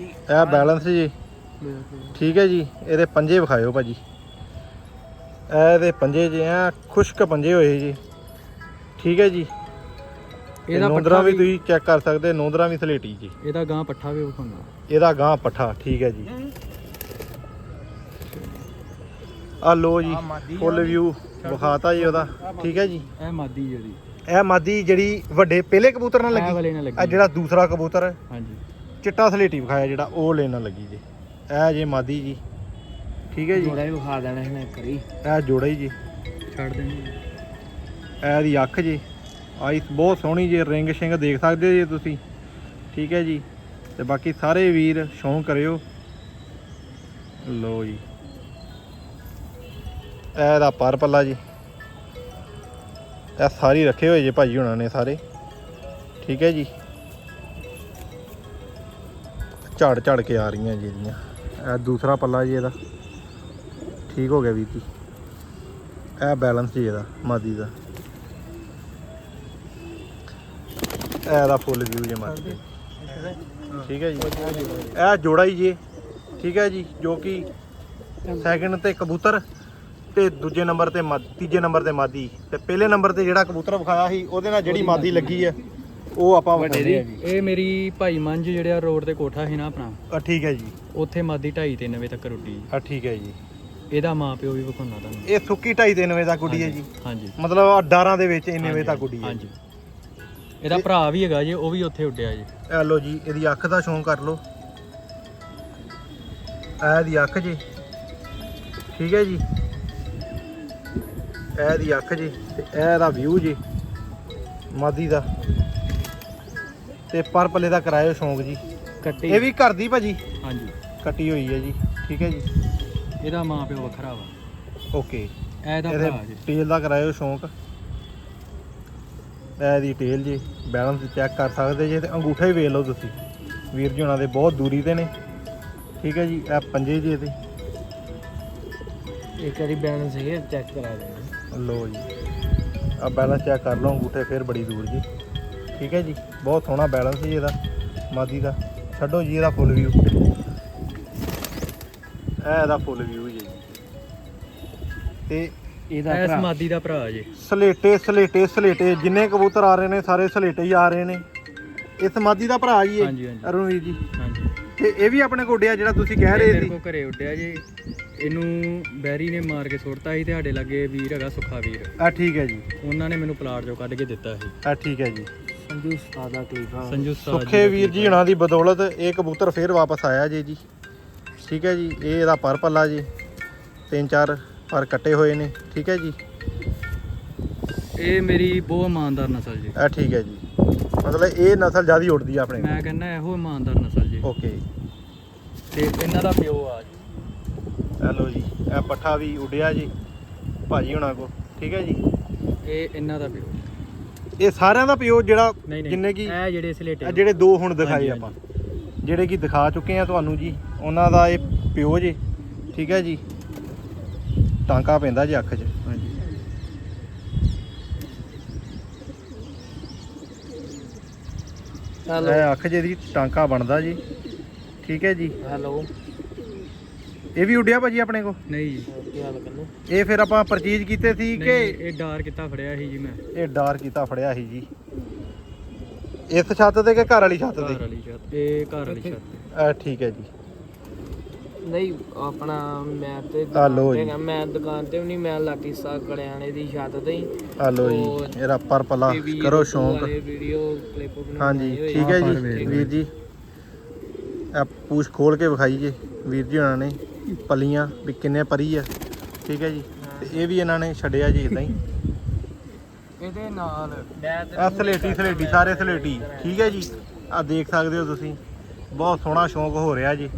ਇਹ ਬੈਲੈਂਸ ਜੀ। ਠੀਕ ਹੈ ਜੀ। ਇਹਦੇ ਪੰਜੇ ਵਿਖਾਇਓ ਭਾਜੀ। ਇਹ ਇਹਦੇ ਪੰਜੇ ਜੇ ਆ। ਖੁਸ਼ਕ ਪੰਜੇ ਹੋਏ ਜੀ। ਠੀਕ ਹੈ ਜੀ। ਇਹਦਾ ਨੋਂਦਰਾ ਪੱਠਾ ਵੀ ਤੁਸੀਂ ਚੈੱਕ ਕਰ ਸਕਦੇ ਨੋਂਦਰਾ ਵੀ ਸਲੇਟੀ ਜੀ। ਇਹਦਾ ਗਾਂ ਪੱਠਾ ਵੀ ਵਿਖਾਉਣਾ। ਇਹਦਾ ਗਾਂ ਪੱਠਾ ਠੀਕ ਹੈ ਜੀ। ਆ ਲੋ ਜੀ ਫੁੱਲ ਵਿਊ ਵਿਖਾਤਾ ਜੀ ਉਹਦਾ ਠੀਕ ਹੈ ਜੀ। ਇਹ ਮਾਦੀ ਜਿਹੜੀ ਇਹ ਮਾਦੀ ਜਿਹੜੀ ਵੱਡੇ ਪਹਿਲੇ ਕਬੂਤਰ ਨਾਲ ਇਹ ਲੱਗੀ ਵਾਲੇ ਨਾਲ ਲੱਗੀ। ਆ ਜਿਹੜਾ ਦੂਸਰਾ ਕਬੂਤਰ ਹਾਂਜੀ। ਚਿੱਟਾ ਸਲੇਟੀ ਵਿਖਾਇਆ ਜਿਹੜਾ ਉਹ ਲੈਣ ਨਾਲ ਲੱਗੀ ਜੀ। ਇਹ ਜੇ ਮਾਦੀ ਜੀ ਠੀਕ ਹੈ ਜੀ। ਜੋੜਾ ਹੀ ਵਿਖਾ ਦੇਣਾ ਇਹਨੇ ਕਰੀ ਇਹ ਜੋੜਾ ਹੀ ਜੀ। ਛੱਡ ਦੇਣੀ। ਇਹ ਦੀ ਅੱਖ ਜੀ। ਆਈ ਬਹੁਤ ਸੋਹਣੀ ਜੇ ਰਿੰਗ ਸ਼ਿੰਗ ਦੇਖ ਸਕਦੇ ਜੇ ਤੁਸੀਂ। ਠੀਕ ਹੈ ਜੀ। ਤੇ ਬਾਕੀ ਸਾਰੇ ਵੀਰ ਸ਼ੌਂਕ ਕਰਿਓ। ਲੋ ਜੀ। ਇਹ ਦਾ ਪਰ ਪੱਲਾ ਜੀ। ਇਹ ਸਾਰੀ ਰੱਖੇ ਹੋਏ ਜੇ ਭਾਜੀ ਹੁਣਾਂ ਨੇ ਸਾਰੇ। ਠੀਕ ਹੈ ਜੀ। ਝੜ ਝੜ ਕੇ ਆ ਰਹੀਆਂ ਜੀ ਇਹਦੀਆਂ। ਇਹ ਦੂਸਰਾ ਪੱਲਾ ਜੀ ਇਹਦਾ। ਠੀਕ ਹੋ ਗਿਆ ਵੀਰ ਜੀ। ਇਹ ਬੈਲੈਂਸ ਜੀ ਇਹਦਾ, ਮਾਦੀ ਦਾ। ਇਹ ਦਾ ਫੁੱਲ ਵਿਊ ਜੇ ਮਾਦੀ ਦਾ। ਠੀਕ ਹੈ ਜੀ। ਇਹ ਜੋੜਾ ਹੀ ਜੀ। ਠੀਕ ਹੈ ਜੀ ਜੋ ਕਿ ਸੈਕਿੰਡ ਤੇ ਕਬੂਤਰ ਤੇ ਦੂਜੇ ਨੰਬਰ ਤੇ ਤੀਜੇ ਨੰਬਰ ਤੇ ਮਾਦੀ। ਤੇ ਪਹਿਲੇ ਨੰਬਰ ਤੇ ਜਿਹੜਾ ਕਬੂਤਰ ਵਿਖਾਇਆ ਸੀ ਉਹਦੇ ਨਾਲ ਜਿਹੜੀ ਮਾਦੀ ਲੱਗੀ ਆ ਉਹ ਆਪਾਂ ਵੱਡੇ ਦੀ। ਇਹ ਮੇਰੀ ਭਾਈ ਮੰਝ ਜਿਹੜਾ ਰੋਡ ਤੇ ਕੋਠਾ ਸੀ ਨਾ ਆਪਣਾ ਆ ਠੀਕ ਹੈ ਜੀ। ਉੱਥੇ ਮਾਦੀ 2:30 3 ਵਜੇ ਤੱਕ ਰੋਟੀ। ਆ ਠੀਕ ਹੈ ਜੀ। ਇਹਦਾ ਮਾਂ ਪਿਓ ਵੀ ਵਿਖਾਉਣਾ ਤੁਹਾਨੂੰ। ਇਹ ਸੁੱਕੀ 2.5 ਵਜੇ ਤੱਕ ਉੱਡੀ ਹੈ ਜੀ। ਹਾਂਜੀ। ਮਤਲਬ ਆ ਡਾਰਾਂ ਦੇ ਵਿੱਚ ਇੰਨੇ ਵਜੇ ਤੱਕ ਉੱਡੀ ਹੈ ਹਾਂਜੀ। ਇਹਦਾ ਭਰਾ ਵੀ ਹੈਗਾ ਜੀ ਉਹ ਵੀ ਉੱਥੇ ਉੱਡਿਆ ਜੀ। ਇਹ ਲੋ ਜੀ ਇਹਦੀ ਅੱਖ ਦਾ ਸ਼ੌਂਕ ਕਰ ਲਓ। ਇਹ ਦੀ ਅੱਖ ਜੀ। ਠੀਕ ਹੈ ਜੀ। ਇਹ ਦੀ ਅੱਖ ਜੀ ਤੇ ਇਹ ਦਾ ਵਿਊ ਜੀ ਮਾਦੀ ਦਾ। ਤੇ ਪਰ ਪੱਲੇ ਦਾ ਕਰਾਇਓ ਸ਼ੌਂਕ ਜੀ। ਕੱਟੀ ਇਹ ਵੀ ਘਰ ਦੀ ਭਾਜੀ? ਹਾਂਜੀ। ਕੱਟੀ ਹੋਈ ਹੈ ਜੀ। ਠੀਕ ਹੈ ਜੀ। ਇਹਦਾ ਮਾਂ ਪਿਓ ਵੱਖਰਾ ਵਾ। ਓਕੇ। ਇਹਦਾ ਭਰਾ ਜੀ। ਟੇਲ ਦਾ ਕਰਾਇਓ ਸ਼ੌਂਕ। ਇਹ ਦੀ ਟੇਲ ਜੀ ਬੈਲੈਂਸ ਚੈੱਕ ਕਰ ਸਕਦੇ ਜੇ ਤੇ ਅੰਗੂਠਾ ਹੀ ਵੇਖ ਲਓ ਤੁਸੀਂ। ਵੀਰ ਜੀ ਉਹਨਾਂ ਦੇ ਬਹੁਤ ਦੂਰੀ ਤੇ ਨੇ। ਠੀਕ ਹੈ ਜੀ ਇਹ ਪੰਜੇ ਜੀ ਇਹਦੇ। ਇੱਕ ਵਾਰੀ ਬੈਲੈਂਸ ਹੈ ਚੈੱਕ ਕਰਾ ਦੇਣਾ ਲੋ ਜੀ। ਆ ਬੈਲੈਂਸ ਚੈੱਕ ਕਰ ਲਓ ਅੰਗੂਠੇ ਫੇਰ ਬੜੀ ਦੂਰ ਜੀ। ਠੀਕ ਹੈ ਜੀ ਬਹੁਤ ਸੋਹਣਾ ਬੈਲੈਂਸ ਜੀ ਇਹਦਾ ਮਾਦੀ ਦਾ। ਛੱਡੋ ਜੀ ਇਹਦਾ ਫੁੱਲ ਵਿਊ ਇਹ ਇਹਦਾ ਫੁੱਲ ਵਿਊ ਜੀ। ਤੇ ਇਹਦਾ ਭਰਾ। ਮਾਦੀ ਦਾ ਭਰਾ ਜੇ। ਸਲੇਟੇ ਸਲੇਟੇ ਸਲੇਟੇ। ਜਿੰਨੇ ਕਬੂਤਰ ਆ ਰਹੇ ਨੇ ਸਾਰੇ ਸਲੇਟੇ ਹੀ ਆ ਰਹੇ ਨੇ। ਇਸ ਮਾਦੀ ਦਾ ਭਰਾ ਜੀ ਹਾਂਜੀ, ਇਹ ਹਾਂਜੀ। ਅਰੁਣਵੀਰ ਜੀ। ਹਾਂਜੀ। ਤੇ ਇਹ ਵੀ ਆਪਣੇ ਕੋਲ ਡਿਆ ਜਿਹੜਾ ਤੁਸੀਂ ਕਹਿ ਇਹ ਰਹੇ ਮੇਰੇ ਸੀ। ਕੋ ਘਰੇ ਉੱਡਿਆ ਜੇ। ਇਹਨੂੰ ਬੈਰੀ ਨੇ ਮਾਰ ਕੇ ਸੁੱਟਤਾ ਸੀ ਤੇ ਸਾਡੇ ਲਾਗੇ ਵੀਰ ਹੈਗਾ ਸੁੱਖਾ ਵੀਰ। ਆ ਠੀਕ ਹੈ ਜੀ। ਉਹਨਾਂ ਨੇ ਮੈਨੂੰ ਪਲਾਟ ਚੋਂ ਕੱਢ ਕੇ ਦਿੱਤਾ ਸੀ। ਆ ਠੀਕ ਹੈ ਜੀ। ਸੰਜੂ ਉਸਤਾਦ ਦਾ ਕਲੀਫਾ ਸੰਜੂ ਸਾਹਿਬ ਸੁੱਖੇ ਵੀਰ ਜੀ ਹੁਣਾਂ ਦੀ ਬਦੌਲਤ ਇਹ ਕਬੂਤਰ ਫੇਰ ਵਾਪਸ ਆਇਆ ਜੀ ਜੀ। ਠੀਕ ਹੈ ਜੀ ਇਹ ਇਹਦਾ ਪਰ ਪੱਲਾ ਜੀ। ਤਿੰਨ ਚਾਰ ਪਰ ਕੱਟੇ ਹੋਏ ਨੇ ਠੀਕ ਹੈ ਜੀ? ਇਹ ਮੇਰੀ ਬਹੁਤ ਇਮਾਨਦਾਰ ਨਸਲ ਜੀ। ਆ ਠੀਕ ਹੈ ਜੀ। ਮਤਲਬ ਇਹ ਨਸਲ ਜ਼ਿਆਦਾ ਉੱਡਦੀ ਆ ਆਪਣੇ ਮੈਂ ਕਹਿੰਦਾ ਇਹੋ ਇਮਾਨਦਾਰ ਨਸਲ ਜੀ। ਓਕੇ ਤੇ ਇਹਨਾਂ ਦਾ ਪਿਓ ਆ ਜੀ। ਹੈਲੋ ਜੀ ਇਹ ਪੱਠਾ ਵੀ ਉੱਡਿਆ ਜੀ ਭਾਜੀ ਹੁਣਾਂ ਕੋ ਠੀਕ ਹੈ ਜੀ? ਇਹ ਇਹਨਾਂ ਦਾ ਪਿਓ। ਇਹ ਸਾਰਿਆਂ ਦਾ ਪਿਓ ਜਿਹੜਾ ਜਿੰਨੇ ਕੀ ਇਹ ਜਿਹੜੇ ਸਲੇਟੇ ਆ। ਜਿਹੜੇ ਦੋ ਹੁਣ ਦਿਖਾਏ ਆਪਾਂ। ਜਿਹੜੇ ਕੀ ਦਿਖਾ ਚੁੱਕੇ ਆ ਤੁਹਾਨੂੰ ਜੀ ਉਹਨਾਂ ਦਾ ਇਹ ਪਿਓ ਜੀ ਠੀਕ ਹੈ ਜੀ? ਟਾਂਕਾ ਪੈਂਦਾ ਜੀ ਅੱਖ 'ਚ। ਹਾਂਜੀ। ਹੈਲੋ। ਇਹ ਅੱਖ ਜਿਹਦੀ ਟਾਂਕਾ ਬਣਦਾ ਜੀ। ਠੀਕ ਹੈ ਜੀ। ਹੈਲੋ। ਇਹ ਵੀ ਉੱਡਿਆ ਭਾਜੀ ਆਪਣੇ ਕੋ ਨਹੀਂ ਜੀ। ਕੀ ਹਾਲ ਕਰਨੋ ਇਹ ਫਿਰ ਆਪਾਂ ਪਰਚੇਜ ਕੀਤੇ ਸੀ ਕਿ ਇਹ ਡਾਰ ਕਿੱਤਾ ਫੜਿਆ ਸੀ ਜੀ ਮੈਂ। ਇਹ ਡਾਰ ਕੀਤਾ ਫੜਿਆ ਸੀ ਜੀ। ਇਸ ਛੱਤ ਤੇ ਕਿ ਘਰ ਵਾਲੀ ਛੱਤ ਘਰ ਤੇ ਵਾਲੀ ਛੱਤ ਇਹ ਘਰ ਵਾਲੀ ਛੱਤ ਇਹ ਠੀਕ ਹੈ ਜੀ। ਨਹੀਂ ਆਪਣਾ ਮੈਂ ਤੇ ਆ ਲਓ ਦੁਕਾਨ ਤੇ ਜੀ। ਮੈਂ ਦੁਕਾਨ ਤੇ ਵੀ ਨਹੀਂ ਮੈਂ ਲਾਟੀ ਸਾ ਕੜਿਆਣੇ ਦੀ ਛੱਤ ਤੇ ਹੀ। ਆ ਲੋ ਜੀ ਇਹਦਾ ਪਰ ਪਲਾ ਕਰੋ ਸ਼ੌਂਕ। ਵੀਡੀਓ ਕਲਿੱਪ ਬਣਾਉਣੀ ਹਾਂਜੀ। ਠੀਕ ਹੈ ਜੀ ਵੀਰ ਜੀ। ਆ ਪੂਛ ਖੋਲ ਕੇ ਵਿਖਾਈ ਜੇ ਵੀਰ ਜੀ ਉਹਨਾਂ ਨੇ ਪਲੀਆਂ ਵੀ ਕਿੰਨੇ ਪਰੀ ਆ ਠੀਕ ਹੈ ਜੀ। ਤੇ ਇਹ ਵੀ ਇਹਨਾਂ ਨੇ ਛੱਡਿਆ ਜੀ ਇਦਾਂ ਹੀ। ਇਹਦੇ ਨਾਲ ਮੈਂ ਤੇ ਆ ਸਲੇਟੀ ਸਲੇਟੀ ਸਾਰੇ ਸਲੇਟੀ ਠੀਕ ਹੈ ਜੀ। ਆ ਦੇਖ ਸਕਦੇ ਹੋ ਤੁਸੀਂ ਬਹੁਤ ਸੋਹਣਾ ਸ਼ੌਂਕ ਹੋ ਰਿਹਾ ਜੀ।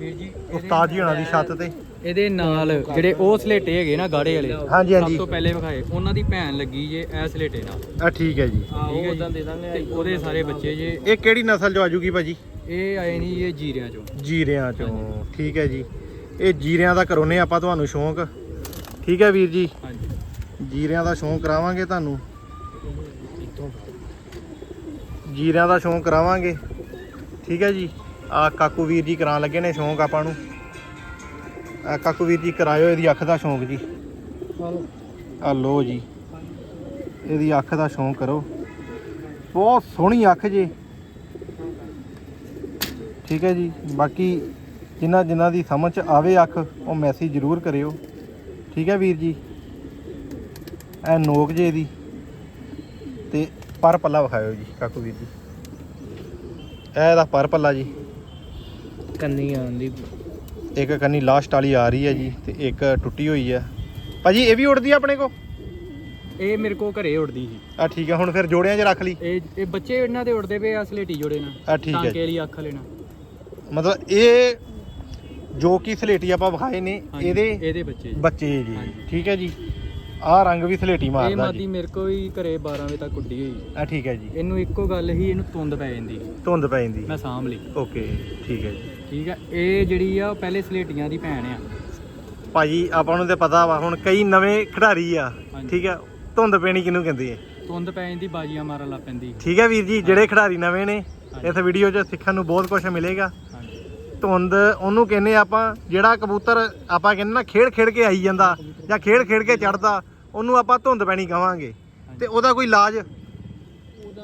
ਵੀਰ ਜੀ ਉਸਤਾਦ ਜੀ ਹੋਣਾ ਦੀ ਛੱਤ ਤੇ। ਇਹਦੇ ਨਾਲ ਜਿਹੜੇ ਉਹ ਸਲੇਟੇ ਹੈਗੇ ਨਾ ਗਾੜੇ ਵਾਲੇ ਹਾਂਜੀ ਸਭ ਹਾਂਜੀ ਤੋਂ ਪਹਿਲੇ ਵਿਖਾਏ। ਉਹਨਾਂ ਦੀ ਭੈਣ ਲੱਗੀ ਜੇ ਐ ਸਲੇਟੇ ਨਾਲ। ਆ ਠੀਕ ਹੈ ਜੀ। ਆਹ ਠੀਕ ਹੈ ਉਦਾਂ ਜੀ। ਦੇ ਦਾਂਗੇ। ਤੇ ਉਹਦੇ ਸਾਰੇ ਬੱਚੇ ਜੇ ਇਹ ਕਿਹੜੀ ਨਸਲ ਚੋਂ ਆਜੂਗੀ ਭਾਜੀ? ਇਹ ਆਏ ਨਹੀਂ ਇਹ ਜੀਰਿਆਂ ਚੋਂ। ਜੀਰਿਆਂ ਚੋਂ। ਠੀਕ ਹੈ ਜੀ। ਇਹ ਜੀਰਿਆਂ ਦਾ ਕਰਾਉਨੇ ਆਪਾਂ ਤੁਹਾਨੂੰ ਸ਼ੌਂਕ। ਠੀਕ ਹੈ ਵੀਰ ਜੀ? ਹਾਂਜੀ। ਜੀਰਿਆਂ ਦਾ ਸ਼ੌਂਕ ਕਰਾਵਾਂਗੇ ਤੁਹਾਨੂੰ। ਇੱਥੋਂ ਜੀਰਿਆਂ ਦਾ ਸ਼ੌਂਕ ਕਰਾਵਾਂਗੇ। ਠੀਕ ਹੈ ਜੀ? ਆ ਕਾਕੂ ਵੀਰ ਜੀ ਕਰਾਉਣ ਲੱਗੇ ਨੇ ਸ਼ੌਂਕ ਆਪਾਂ ਨੂੰ। ਆ ਕਾਕੂ ਵੀਰ ਜੀ ਕਰਾਇਓ ਇਹਦੀ ਅੱਖ ਦਾ ਸ਼ੌਂਕ ਜੀ। ਹਲੋ ਆ ਲੋ ਜੀ, ਇਹਦੀ ਅੱਖ ਦਾ ਸ਼ੌਂਕ ਕਰੋ। ਬਹੁਤ ਸੋਹਣੀ ਅੱਖ ਜੀ। ਠੀਕ ਹੈ ਜੀ, ਬਾਕੀ ਜਿਨ੍ਹਾਂ ਜਿਨ੍ਹਾਂ ਦੀ ਸਮਝ 'ਚ ਆਵੇ ਅੱਖ, ਉਹ ਮੈਸੇਜ ਜ਼ਰੂਰ ਕਰਿਓ। ਠੀਕ ਹੈ ਵੀਰ ਜੀ? ਇਹ ਨੋਕ ਜੇ ਦੀ ਤੇ ਪਰ ਪੱਲਾ ਵਿਖਾਇਓ ਜੀ, ਕਾਕੂ ਵੀਰ ਜੀ। ਇਹ ਇਹਦਾ ਪਰ ਪੱਲਾ ਜੀ। ਕੰਨੀ ਆਉਂਦੀ ਇੱਕ ਕੰਨੀ ਲਾਸਟ ਵਾਲੀ ਆ ਰਹੀ ਹੈ ਜੀ ਤੇ ਇੱਕ ਟੁੱਟੀ ਹੋਈ ਹੈ ਭਾਜੀ ਇਹ ਵੀ ਉੜਦੀ ਆ ਆਪਣੇ ਕੋ ਇਹ ਮੇਰੇ ਕੋ ਘਰੇ ਉੜਦੀ ਸੀ। ਆ ਠੀਕ ਹੈ ਹੁਣ ਫਿਰ ਜੋੜਿਆਂ 'ਚ ਰੱਖ ਲਈ। ਇਹ ਇਹ ਬੱਚੇ ਇਹਨਾਂ ਦੇ ਉੜਦੇ ਪਏ ਆ ਸਲੇਟੀ ਜੋੜੇ ਨਾਲ। ਆ ਠੀਕ ਹੈ ਟਾਂਕੇ। ਵਾਲੀ ਅੱਖ ਲੈਣਾ ਮਤਲਬ ਇਹ ਜੋ ਕੀ ਸਲੇਟੀ ਆਪਾਂ ਵਿਖਾਏ ਨੇ ਇਹਦੇ ਇਹਦੇ ਬੱਚੇ ਜੀ। ਬੱਚੇ ਜੀ। ਹਾਂਜੀ। ਠੀਕ ਹੈ ਜੀ। ਆਹ ਰੰਗ ਵੀ ਸਲੇਟੀ ਇਹ ਮਾਰਦਾ ਮਾਦੀ ਜੀ। ਮੇਰੇ ਕੋ ਵੀ ਘਰੇ 12 ਵਜੇ ਤੱਕ ਉੱਡੀ ਹੋਈ। ਆ ਠੀਕ ਹੈ ਜੀ। ਇਹਨੂੰ ਇੱਕੋ ਗੱਲ ਹੀ ਇਹਨੂੰ ਤੁੰਦ ਪੈ ਜਾਂਦੀ। ਧੁੰਦ ਪੈ ਜਾਂਦੀ। ਮੈਂ ਸਾਂਭ ਲਈ। ਓਕੇ ਠੀਕ ਹੈ ਜੀ। ਠੀਕ ਹੈ ਇਹ ਜਿਹੜੀ ਆ ਉਹ ਪਹਿਲੇ ਸਲੇਟੀਆਂ ਦੀ ਭੈਣ ਆ। ਭਾਜੀ ਆਪਾਂ ਨੂੰ ਤੇ ਪਤਾ ਵਾ ਹੁਣ ਕਈ ਨਵੇਂ ਖਿਡਾਰੀ ਆ ਹਾਂਜੀ। ਠੀਕ ਹੈ ਧੁੰਦ ਪੈਣੀ ਕਿਹਨੂੰ ਕਹਿੰਦੇ ਆ ਤੁੰਦ ਪੈ ਜਾਂਦੀ ਬਾਜੀਆਂ ਮਾਰਨ ਲੱਗ ਪੈਂਦੀ। ਠੀਕ ਹੈ ਵੀਰ ਜੀ ਜਿਹੜੇ ਖਿਡਾਰੀ ਨਵੇਂ ਨੇ ਹਾਂਜੀ। ਇਸ ਵੀਡੀਓ 'ਚ ਸਿੱਖਣ ਨੂੰ ਬਹੁਤ ਕੁਝ ਮਿਲੇਗਾ। ਹਾਂਜੀ। ਧੁੰਦ ਉਹਨੂੰ ਕਹਿੰਦੇ ਆਪਾਂ ਜਿਹੜਾ ਕਬੂਤਰ ਆਪਾਂ ਕਹਿੰਦੇ ਨਾ ਖੇਡ ਖੇਡ ਕੇ ਆਈ ਜਾਂਦਾ ਜਾਂ ਖੇਡ ਖੇਡ ਕੇ ਚੜਦਾ ਉਹਨੂੰ ਆਪਾਂ ਧੁੰਦ ਪੈਣੀ ਕਵਾਂਗੇ। ਤੇ ਉਹਦਾ ਕੋਈ ਇਲਾਜ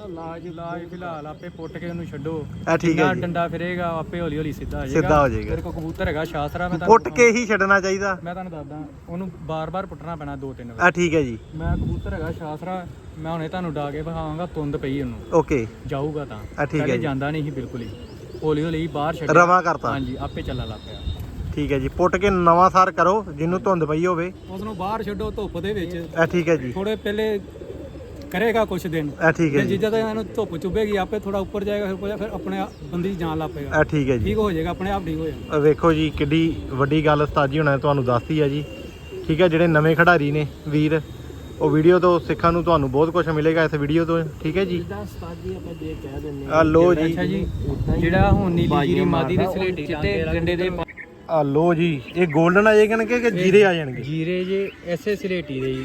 ਉਹਦਾ ਇਲਾਜ ਇਲਾਜ ਫਿਲਹਾਲ ਆਪੇ ਪੁੱਟ ਕੇ ਉਹਨੂੰ ਛੱਡੋ। ਆ ਠੀਕ ਜਿੰਨਾ ਹੈ ਜੀ। ਡੰਡਾ ਫਿਰੇਗਾ ਆਪੇ ਹੌਲੀ ਹੌਲੀ ਸਿੱਧਾ ਹੋ ਜਾਏਗਾ। ਸਿੱਧਾ ਹੋ ਜਾਏਗਾ। ਮੇਰੇ ਕੋਲ ਕਬੂਤਰ ਹੈਗਾ ਸ਼ਾਸਤਰਾ ਮੈਂ ਪੁੱਟ ਕੇ ਹੀ ਛੱਡਣਾ ਚਾਹੀਦਾ। ਮੈਂ ਤੁਹਾਨੂੰ ਦੱਸਦਾ ਉਹਨੂੰ ਬਾਰ-ਬਾਰ ਪੁੱਟਣਾ ਪੈਣਾ ਦੋ ਤਿੰਨ ਵਾਰ। ਆ ਠੀਕ ਹੈ ਜੀ। ਮੈਂ ਕਬੂਤਰ ਹੈਗਾ ਸ਼ਾਸਤਰਾ ਮੈਂ ਹੁਣੇ ਤੁਹਾਨੂੰ ਡਾ ਕੇ ਵਿਖਾਵਾਂਗਾ ਤੁੰਦ ਪਈ ਉਹਨੂੰ। ਓਕੇ। ਜਾਊਗਾ ਤਾਂ। ਆ ਠੀਕ ਹੈ ਪਹਿਲੇ ਜੀ। ਜਾਂਦਾ ਨਹੀਂ ਸੀ ਬਿਲਕੁਲ ਹੀ। ਹੌਲੀ ਹੌਲੀ ਬਾਹਰ ਛੱਡਿਆ। ਰਵਾ ਕਰਤਾ। ਹਾਂਜੀ ਆਪੇ ਚੱਲਣ ਲੱਗ ਪਿਆ। ਠੀਕ ਹੈ ਜੀ। ਪੁੱਟ ਕੇ ਨਵਾਂ ਸਾਰ ਕਰੋ ਜਿਹਨੂੰ ਧੁੰਦ ਪਈ ਹੋਵੇ। ਉਸ ਨੂੰ ਬਾਹਰ ਛੱਡੋ ਧੁੱਪ ਦੇ ਵਿੱਚ। ਆ ਠੀਕ ਹੈ ਜੀ। ਥੋੜੇ ਪਹਿਲੇ ਕਰੇਗਾ ਕੁਛ ਦਿਨ। ਆ ਠੀਕ ਹੈ ਤੇ ਜੀ। ਜਿੱਦਾਂ ਇਹਨੂੰ ਧੁੱਪ ਚੁੱਭੇਗੀ ਆਪੇ ਥੋੜਾ ਉੱਪਰ ਜਾਏਗਾ ਫਿਰ ਉੱਪਰ ਫਿਰ ਆਪਣੇ ਆਪ ਬੰਦੀ ਦੀ ਜਾਨ ਲੱਗ ਪਏਗਾ। ਆ ਠੀਕ ਹੈ ਜੀ। ਠੀਕ ਹੋ ਜਾਏਗਾ ਆਪਣੇ ਆਪ ਠੀਕ ਹੋ ਜਾਏਗਾ। ਆ ਵੇਖੋ ਜੀ ਕਿੱਡੀ ਵੱਡੀ ਗੱਲ ਉਸਤਾਦ ਜੀ ਹੁਣਾਂ ਨੇ ਤੁਹਾਨੂੰ ਦੱਸਤੀ ਹੈ ਜੀ। ਠੀਕ ਹੈ ਜਿਹੜੇ ਨਵੇਂ ਖਿਡਾਰੀ ਨੇ ਵੀਰ ਉਹ ਵੀਡੀਓ ਤੋਂ ਸਿੱਖਣ ਨੂੰ ਤੁਹਾਨੂੰ ਬਹੁਤ ਕੁਝ ਮਿਲੇਗਾ ਇਸ ਵੀਡੀਓ ਤੋਂ ਠੀਕ ਹੈ ਜੀ। ਆ ਲੋ ਜੀ। ਅੱਛਾ ਜੀ ਜਿਹੜਾ ਹੁਣ ਨੀਲੀ ਜੀਰੀ ਮਾਦੀ ਦੀ ਸਲੇਟੀ ਚਿੱਟੇ ਗੰਡੇ ਦੇ ਆ ਲੋ ਜੀ ਇਹ 골ਡਨ ਆ ਜਾਣਗੇ ਕਿ ਜੀਰੇ ਆ ਜਾਣਗੇ। ਜੀਰੇ ਜੇ ਐਸੇ ਸਲੇਟੀ ਦੇ ਜੀ।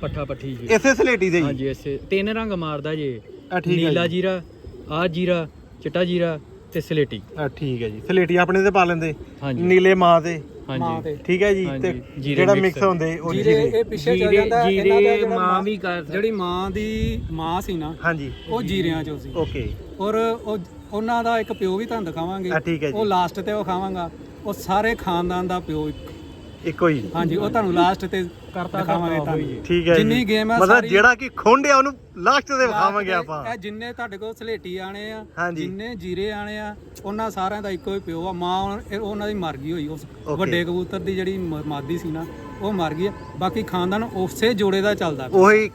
ਪੱਠਾ ਪੱਠੀ ਜੀ। ਇਸੇ ਸਲੇਟੀ ਦੇ ਜੀ? ਹਾਂਜੀ ਐਸੇ ਤਿੰਨ ਰੰਗ ਮਾਰਦਾ ਜੇ ਆ ਠੀਕ ਹੈ ਨੀਲਾ ਜੀ। ਜੀਰਾ ਆ ਜੀਰਾ ਚਿੱਟਾ ਜੀਰਾ ਤੇ ਸਲੇਟੀ। ਆ ਠੀਕ ਹੈ ਜੀ। ਸਲੇਟੀ ਆਪਣੇ ਤੇ ਪਾ ਲੈਂਦੇ? ਹਾਂਜੀ। ਨੀਲੇ ਮਾਂ ਤੇ? ਹਾਂਜੀ। ਠੀਕ ਹੈ ਜੀ ਹਾਂਜੀ, ਤੇ ਜੀਰੇ ਜਿਹੜਾ mix ਮਿਕਸ ਹੁੰਦੇ ਉਹ ਜੀਰੇ ਜੀਰੇ ਇਹ ਪਿੱਛੇ ਚੱਲ ਜੀਰੇ ਜਾਂਦਾ ਇਹਨਾਂ ਦਾ ਜੀਰੇ ਜਿਹੜਾ ਮਾਂ ਵੀ ਕਰ ਜਿਹੜੀ ਮਾਂ ਦੀ ਮਾਂ ਸੀ ਨਾ ਹਾਂਜੀ। ਉਹ ਜੀਰਿਆਂ ਚੋਂ ਸੀ। ਓਕੇ। ਔਰ ਉਹ ਉਹਨਾਂ ਦਾ ਇੱਕ ਪਿਓ ਵੀ ਤੁਹਾਨੂੰ ਦਿਖਾਵਾਂਗੇ। ਆ ਠੀਕ ਹੈ ਜੀ। ਉਹ ਲਾਸਟ ਤੇ ਵਿਖਾਵਾਂਗਾ ਉਹ ਸਾਰੇ ਖਾਨਦਾਨ ਦਾ ਪਿਓ ਇੱਕ। ਇੱਕੋ ਹੀ। ਹਾਂਜੀ ਉਹ ਤੁਹਾਨੂੰ ਲਾਸਟ ਤੇ ਦਿਖਾਵਾਂਗੇ ਤੁਹਾਨੂੰ। ਠੀਕ ਹੈ ਜੀ। ਜਿੰਨੀ game ਹੈ ਮਤਲਬ ਸਾਰੀ- ਜਿਹੜਾ ਕਿ ਖੁੰਡਿਆ ਉਹਨੂੰ ਲਾਸਟ ਤੇ ਵਿਖਾਵਾਂਗੇ ਆਪਾਂ। ਇਹ ਜਿੰਨੇ ਤੁਹਾਡੇ ਕੋਲ ਸਲੇਟੀ ਆਣੇ ਆ ਹਾਂਜੀ। ਜਿੰਨੇ ਜੀਰੇ ਆਣੇ ਆ ਉਹਨਾਂ ਸਾਰਿਆਂ ਦਾ ਇੱਕੋ ਹੀ ਪਿਓ ਆ। ਮਾਂ ਇਹ ਉਹਨਾਂ ਦੀ ਮਰ ਗਈ ਹੋਈ ਉਸ Okay. ਵੱਡੇ ਕਬੂਤਰ ਦੀ ਜਿਹੜੀ ਮ- ਮਾਦੀ ਸੀ ਨਾ ਉਹ ਮਰ ਗਈ ਆ। ਬਾਕੀ ਖਾਨਦਾਨ ਉਸੇ ਜੋੜੇ ਦਾ ਚੱਲਦਾ ਪਿਆ। ਉਹੀ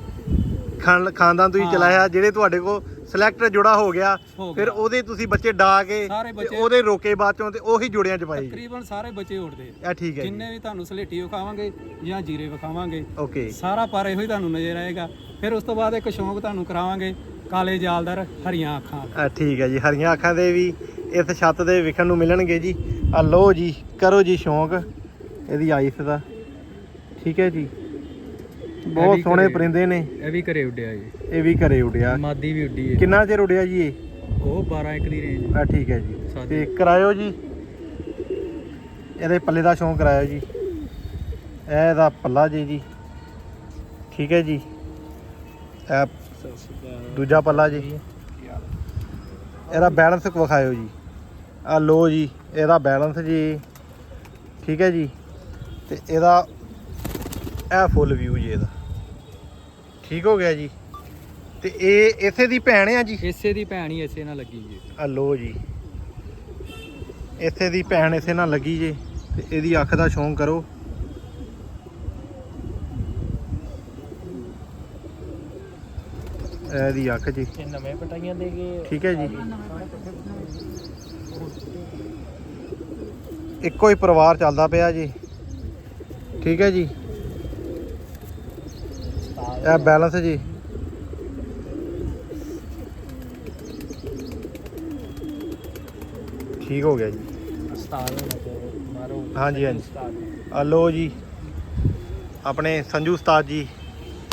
ਖਾਨ ਖਾਨਦਾਨ ਤੁਸੀਂ। ਚਲਾਇਆ ਜਿਹੜੇ ਤੁਹਾਡੇ ਕੋਲ ਸਿਲੈਕਟ ਜੁੜਾ ਹੋ ਗਿਆ ਹੋ ਫਿਰ। ਉਹਦੇ ਤੁਸੀਂ ਬੱਚੇ ਡਾ ਕੇ ਸਾਰੇ ਤੇ ਬੱਚੇ- ਉਹਦੇ ਰੋਕੇ ਬਾਅਦ ਚੋਂ ਤੇ ਉਹੀ ਜੁੜਿਆਂ ਚ ਪਾਈ। ਤਕਰੀਬਨ ਸਾਰੇ ਬੱਚੇ ਉੱਡਦੇ ਆ। ਇਹ ਠੀਕ ਹੈ ਜੀ। ਜਿੰਨੇ ਵੀ ਤੁਹਾਨੂੰ ਸਲੇਟੀ ਵਿਖਾਵਾਂਗੇ ਜਾਂ ਜੀਰੇ ਵਿਖਾਵਾਂਗੇ ਓਕੇ। ਸਾਰਾ ਪਰ ਇਹੋ ਹੀ ਤੁਹਾਨੂੰ ਨਜ਼ਰ ਆਏਗਾ। ਫਿਰ ਉਸ ਤੋਂ ਬਾਅਦ ਇੱਕ ਸ਼ੌਂਕ ਤੁਹਾਨੂੰ ਕਰਾਵਾਂਗੇ ਕਾਲੇ ਜਾਲਦਾਰ ਹਰੀਆਂ ਅੱਖਾਂ। ਆ ਠੀਕ ਹੈ ਜੀ ਹਰੀਆਂ ਅੱਖਾਂ ਦੇ ਵੀ ਇਸ ਛੱਤ ਦੇ ਵਿਖਣ ਨੂੰ ਮਿਲਣਗੇ ਜੀ। ਆ ਲੋ ਜੀ ਕਰੋ ਜੀ ਸ਼ੌਂਕ ਇਹਦੀ ਆਈਸ ਦਾ। ਠੀਕ ਹੈ ਜੀ। ਬਹੁਤ ਵੀ ਸੋਹਣੇ ਘਰੇ- ਪਰਿੰਦੇ ਨੇ। ਇਹ ਵੀ ਘਰੇ ਉੱਡਿਆ ਜੀ। ਇਹ ਵੀ ਘਰੇ ਉਡਿਆ। ਮਾਦੀ ਵੀ ਉੱਡੀ ਕਿੰਨਾ ਚਿਰ ਉਡਿਆ ਜੀ ਇਹ? ਉਹ 12 ਇੱਕ ਦੀ ਰੇਂਜ ਆ ਠੀਕ ਹੈ ਜੀ। ਤੇ ਕਰਾਇਓ ਜੀ। ਇਹਦੇ ਪੱਲੇ ਦਾ ਸ਼ੌਂਕ ਕਰਾਇਓ ਜੀ। ਇਹ ਇਹਦਾ ਪੱਲਾ ਜੀ ਜੀ। ਠੀਕ ਹੈ ਜੀ। ਇਹ ਦੂਜਾ ਪੱਲਾ ਜੀ। ਇਹਦਾ ਬੈਲੈਂਸ ਵਿਖਾਇਓ ਜੀ। ਆ ਲੋ ਜੀ ਇਹਦਾ ਬੈਲੈਂਸ ਜੀ। ਠੀਕ ਹੈ ਜੀ। ਤੇ ਇਹਦਾ ਇਹ ਫੁੱਲ ਵਿਊ ਜੀ ਇਹਦਾ। ਠੀਕ ਹੋ ਗਿਆ ਜੀ। ਤੇ ਇਹ ਇਥੇ ਦੀ ਭੈਣ ਆ ਜੀ? ਇਸੇ ਦੀ ਭੈਣ ਹੀ ਇਸੇ ਨਾਲ ਲੱਗੀ ਜੀ। ਆ ਲੋ ਜੀ। ਇੱਥੇ ਦੀ ਭੈਣ ਇਸੇ ਨਾਲ ਲੱਗੀ ਜੇ ਤੇ ਇਹਦੀ ਅੱਖ ਦਾ ਸ਼ੌਂਕ ਕਰੋ। ਇਹਦੀ ਅੱਖ ਜੀ। ਇਹ ਨਵੇਂ ਪਟਾਈਆਂ ਦੇ ਕੇ ਠੀਕ ਹੈ ਜੀ। ਇੱਕੋ ਹੀ ਪਰਿਵਾਰ ਚੱਲਦਾ ਪਿਆ ਜੀ। ਠੀਕ ਹੈ ਜੀ। ਇਹ ਬੈਲੈਂਸ ਜੀ। ਠੀਕ ਹੋ ਗਿਆ ਜੀ। ਹਾਂਜੀ, ਹਾਂਜੀ। ਉਸਤਾਦ। ਆ ਲੋ ਜੀ ਆਪਣੇ ਸੰਜੂ ਉਸਤਾਦ ਜੀ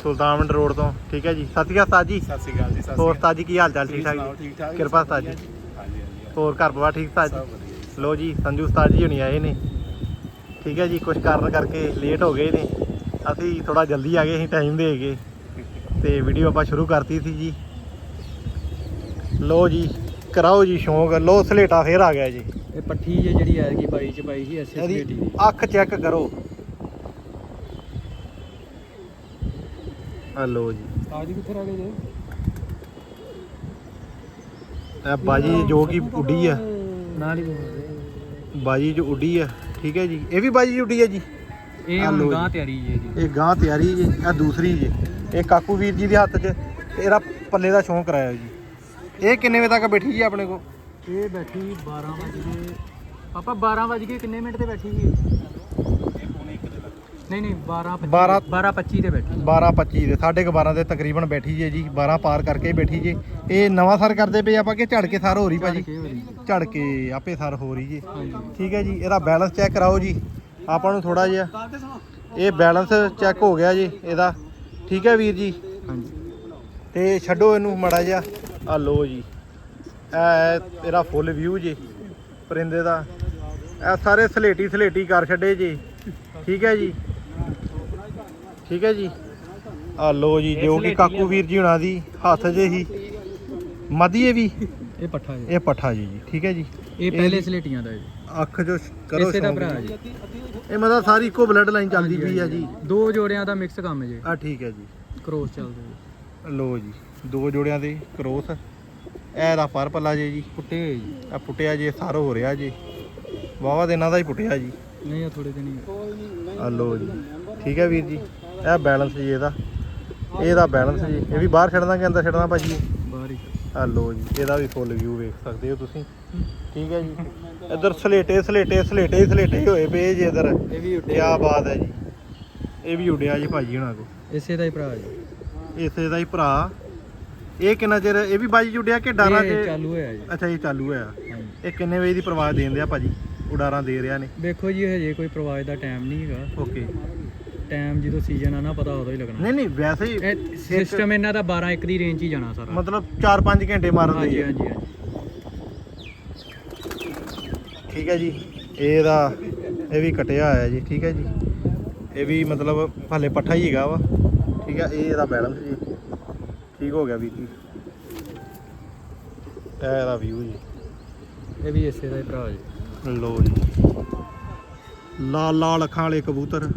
ਸੁਲਤਾਨਵੰਡ ਰੋਡ ਤੋਂ। ਠੀਕ ਹੈ ਜੀ। ਸਤਿ ਸ਼੍ਰੀ ਅਕਾਲ ਉਸਤਾਦ ਜੀ। ਸਤਿ ਸ਼੍ਰੀ ਅਕਾਲ ਜੀ ਸਤਿ ਹੋਰ ਉਸਤਾਦ ਜੀ ਕੀ ਹਾਲ ਚਾਲ? ਠੀਕ ਠਾਕ ਜੀ? ਠੀਕ ਠਾਕ ਕਿਰਪਾ ਉਸਤਾਦ ਜੀ। ਹਾਂਜੀ ਹਾਂਜੀ। ਹੋਰ ਘਰ ਪਰਿਵਾਰ ਠੀਕ ਉਸਤਾਦ ਜੀ? ਲੋ ਜੀ। ਸੰਜੂ ਉਸਤਾਦ ਜੀ ਹੁਣੀ ਆਏ ਨੇ। ਠੀਕ ਹੈ ਜੀ ਕੁਝ ਕਾਰਨ ਕਰਕੇ ਲੇਟ ਹੋ ਗਏ ਨੇ। ਅਸੀਂ ਥੋੜਾ ਜਲਦੀ ਆ ਗਏ ਸੀ ਟਾਈਮ ਦੇ ਕੇ। ਤੇ ਵੀਡੀਓ ਆਪਾਂ ਸ਼ੁਰੂ ਕਰਤੀ ਸੀ ਜੀ। ਲੋ ਜੀ ਕਰਾਓ ਜੀ ਸ਼ੌਂਕ। ਲੋ ਸਲੇਟਾ ਫੇਰ ਆ ਗਿਆ ਜੀ। ਇਹ ਪੱਠੀ ਜੇ ਜਿਹੜੀ ਐਤਕੀ ਬਾਈ ਚ ਪਾਈ ਸੀ ਐਸੇ ਸਲੇਟੀ ਦੀ। ਅੱਖ ਚੈੱਕ ਕਰੋ। ਆ ਲੋ ਜੀ। ਤਾਜ ਕਿੱਥੇ ਰਹਿ ਗਏ ਜੇ? ਇਹ ਬਾਜੀ ਜੋ ਕਿ ਉੱਡੀ ਆ। ਨਾਲ ਹੀ ਬਾਜੀ ਜੋ ਉੱਡੀ ਆ। ਠੀਕ ਹੈ ਜੀ। ਇਹ ਵੀ ਬਾਜੀ ਜੀ ਉੱਡੀ ਆ ਜੀ। ਇਹ ਆਹ ਲਓ ਹੁਣ ਜੀ। ਗਾਂ ਤਿਆਰੀ ਜੇ। ਜੀ ਇਹ ਗਾਂ ਤਿਆਰੀ ਜੀ ਇਹ ਦੂਸਰੀ ਜੀ। ਇਹ ਕਾਕੂ ਵੀਰ ਜੀ ਦੇ ਹੱਥ 'ਚ ਤੇ ਇਹਦਾ ਪੱਲੇ ਦਾ ਸ਼ੌਂਕ ਕਰਾਇਆ ਜੀ। ਇਹ ਕਿੰਨੇ ਵਜੇ ਤੱਕ ਬੈਠੀ ਜੀ ਆਪਣੇ ਕੋ ਇਹ ਬੈਠੀ 12 ਵਜੇ ਪਾਪਾ 12 ਵਜ ਕਿੰਨੇ ਮਿੰਟ ਤੇ ਬੈਠੀ ਜੀ? ਨਹੀਂ ਨਹੀਂ 12 ਬਾਰਾਂ- 12 25 ਤੇ ਬੈਠੀ। 12 25 ਦੇ 12:30 ਦੇ ਤਕਰੀਬਨ ਬੈਠੀ ਜੇ ਜੀ 12 ਪਾਰ ਕਰਕੇ ਬੈਠੀ ਜੇ। ਇਹ ਨਵਾਂ ਸਰ ਕਰਦੇ ਪਏ ਆਪਾਂ ਕਿ ਝੜ ਕੇ ਸਰ ਹੋ ਰਹੀ ਭਾਜੀ? ਝੜ ਕੇ ਆਪੇ ਸਰ ਹੋ ਰਹੀ ਜੀ। ਹਾਂਜੀ। ਠੀਕ ਹੈ ਜੀ ਇਹਦਾ ਬੈਲੈਂਸ ਚੈੱਕ ਕਰਾਓ ਜੀ। ਆਪਾਂ ਨੂੰ ਥੋੜਾ ਜਿਹਾ ਇਹ ਬੈਲੈਂਸ ਚੈੱਕ ਹੋ ਗਿਆ ਜੀ ਇਹਦਾ। ਠੀਕ ਹੈ ਵੀਰ ਜੀ? ਹਾਂਜੀ। ਤੇ ਛੱਡੋ ਇਹਨੂੰ ਮੜਾ ਜਿਹਾ। ਆ ਲੋ ਜੀ। ਇਹ ਤੇਰਾ ਫੁੱਲ ਵਿਊ ਜੀ ਪਰਿੰਦੇ ਦਾ। ਇਹ ਸਾਰੇ ਸਲੇਟੀ ਸਲੇਟੀ ਕਰ ਛੱਡੇ ਜੀ। ਠੀਕ ਹੈ ਜੀ? ਠੀਕ ਹੈ ਜੀ? ਆ ਲੋ ਜੀ ਜੋ ਕਿ ਕਾਕੂ ਵੀਰ ਜੀ ਹੁਣਾਂ ਦੀ ਹੱਥ ਜੇ ਹੀ ਮਦੀਏ ਵੀ? ਇਹ ਪੱਠਾ ਜੀ। ਇਹ ਪੱਠਾ ਜੀ ਜੀ। ਠੀਕ ਹੈ ਜੀ। ਇਹ ਪਹਿਲੇ ਸਲੇਟੀਆਂ ਦਾ ਜੀ। ਅੱਖ ਜੋ ਕਰੋ ਇਸੇ ਦਾ ਭਰਾ ਜੀ। ਇਹ ਮਤਲਬ ਸਾਰੀ ਇੱਕੋ ਬਲੱਡ ਲਾਈਨ ਚੱਲਦੀ ਪਈ ਆ ਜੀ। ਦੋ ਜੋੜਿਆਂ ਦਾ ਮਿਕਸ ਕੰਮ ਜੀ। ਆ ਠੀਕ ਹੈ ਜੀ। ਕ੍ਰੋਸ ਚੱਲਦਾ ਜੀ। ਲੋ ਜੀ ਦੋ ਜੋੜਿਆਂ ਦੇ ਕਰੋਸ ਇਹ ਦਾ ਪਰ ਪੱਲਾ ਜੇ ਜੀ। ਹੋਏ ਜੀ। ਆ ਪੁੱਟਿਆ ਜੇ ਸਰ ਹੋ ਰਿਹਾ ਜੀ। ਵਾਵਾ ਦਿਨਾਂ ਦਾ ਹੀ ਪੁੱਟਿਆ ਜੀ। ਨਹੀਂ ਆ ਥੋੜੇ ਦਿਨ ਹੀ ਆ ਲੋ ਜੀ। ਠੀਕ ਹੈ ਵੀਰ ਜੀ। ਇਹ ਬੈਲੈਂਸ ਜੀ ਇਹਦਾ। ਇਹਦਾ ਬੈਲੈਂਸ ਜੀ। ਇਹ ਵੀ ਬਾਹਰ ਛੱਡਣਾ ਕਿ ਅੰਦਰ ਛੱਡਣਾ ਭਾਜੀ? ਆ ਲੋ ਜੀ ਇਹਦਾ ਵੀ ਫੁੱਲ ਵਿਊ ਵੇਖ ਸਕਦੇ ਹੋ ਤੁਸੀਂ। ਠੀਕ ਹੈ ਜੀ। ਇੱਧਰ ਸਲੇਟੇ ਸਲੇਟੇ ਸਲੇਟੇ ਸਲੇਟੇ ਹੋਏ ਪਏ ਜੀ ਇੱਧਰ। ਇਹ ਵੀ ਕੀ ਬਾਤ ਹੈ ਜੀ। ਇਹ ਵੀ ਉੱਡਿਆ ਜੀ ਭਾਜੀ ਹੁਣਾਂ ਕੋ ਇਸੇ ਦਾ ਹੀ ਭਰਾ ਜੀ। ਇਸੇ ਦਾ ਹੀ ਭਰਾ। ਇਹ ਕਿੰਨਾ ਚਿਰ ਇਹ ਵੀ ਬਾਜੀ ਉੱਡਿਆ ਕਿ ਡਾਲਾ ਇਹ ਚ? ਚਾਲੂ ਹੋਇਆ ਜੀ। ਅੱਛਾ ਇਹ ਚਾਲੂ ਹੋਇਆ। ਹਾਂਜੀ। ਇਹ ਕਿੰਨੇ ਵਜੇ ਦੀ ਪ੍ਰਵਾਹ ਦੇਣ ਦਿਆ ਭਾਜੀ? ਉਡਾਰਾਂ ਦੇ ਰਿਹਾ ਨੇ। ਵੇਖੋ ਜੀ ਹਜੇ ਕੋਈ ਪ੍ਰਵਾਜ ਦਾ ਟਾਈਮ ਨਹੀਂ ਹੈਗਾ। ਓਕੇ। ਟਾਈਮ ਜਦੋਂ ਸੀਜ਼ਨ ਆ ਨਾ ਪਤਾ ਉਦੋਂ ਹੀ ਲੱਗਣਾ। ਨਹੀਂ ਨਹੀਂ ਵੈਸੇ ਹੀ ਇਹ ਸਿਸਟਮ ਇਹਨਾਂ ਦਾ 12 1 ਦੀ ਰੇਂਜ ਹੀ ਜਾਣਾ ਸਾਰਾ। ਮਤਲਬ 4-5 ਘੰਟੇ ਮਾਰਨ ਹਾਂਜੀ ਦੇ ਹਾਂਜੀ ਹਾਂਜੀ। ਠੀਕ ਹੈ ਜੀ ਇਹਦਾ ਇਹ ਵੀ ਕਟਿਆ ਹੋਇਆ ਜੀ ਠੀਕ ਹੈ ਜੀ। ਇਹ ਵੀ ਮਤਲਬ ਹਾਲੇ ਪੱਠਾ ਹੀ ਹੈਗਾ ਵਾ। ਠੀਕ ਹੈ ਇਹ ਇਹਦਾ ਬੈਲੈਂਸ ਜੀ। ਠੀਕ ਹੋ ਗਿਆ ਵੀ ਜੀ। ਇਹ ਇਹਦਾ ਵਿਊ ਜੀ। ਇਹ ਵੀ ਇਸੇ ਦਾ ਹੀ ਭਰਾ ਜੀ। ਲੋ ਜੀ। ਲਾਲ ਲਾਲ ਅੱਖਾਂ ਵਾਲੇ ਕਬੂਤਰ।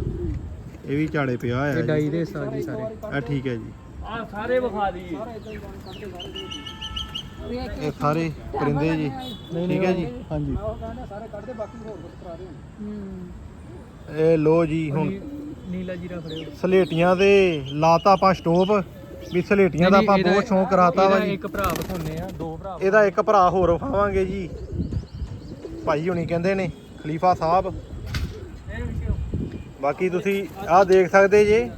ਇਹ ਵੀ ਝਾੜੇ ਪਿਆ ਹੋਇਆ ਇਹ ਡਾਈ ਦੇ ਸਾਜ ਜੀ ਸਾਰੇ। ਇਹ ਠੀਕ ਹੈ ਜੀ। ਆ ਸਾਰੇ ਵਿਖਾ ਦਈਏ। ਇਹ ਸਾਰੇ ਪਰਿੰਦੇ ਜੀ। ਠੀਕ ਹੈ ਜੀ। ਹਾਂਜੀ। ਇਹ ਲੋ ਜੀ ਹੁਣ ਨੀਲਾ ਜੀਰਾ ਫੜਿਓ। ਸਲੇਟੀਆਂ ਦੇ ਲਾਤਾ ਆਪਾਂ ਸਟੋਪ ਵੀ ਸਲੇਟੀਆਂ ਦਾ ਆਪਾਂ ਬਹੁਤ ਸ਼ੌਂਕ ਕਰਾਤਾ ਵਾ ਜੀ। ਇੱਕ ਭਰਾ ਵਿਖਾਉਨੇ ਆ ਦੋ ਭਰਾ ਇਹਦਾ ਇੱਕ ਭਰਾ ਹੋਰ ਵਿਖਾਵਾਂਗੇ ਜੀ। ਭਾਈ ਹੁਣੀ ਕਹਿੰਦੇ ਨੇ ਖਲੀਫਾ ਸਾਹਿਬ। ਬਾਕੀ ਤੁਸੀਂ ਆਹ ਦੇਖ ਸਕਦੇ ਜੇ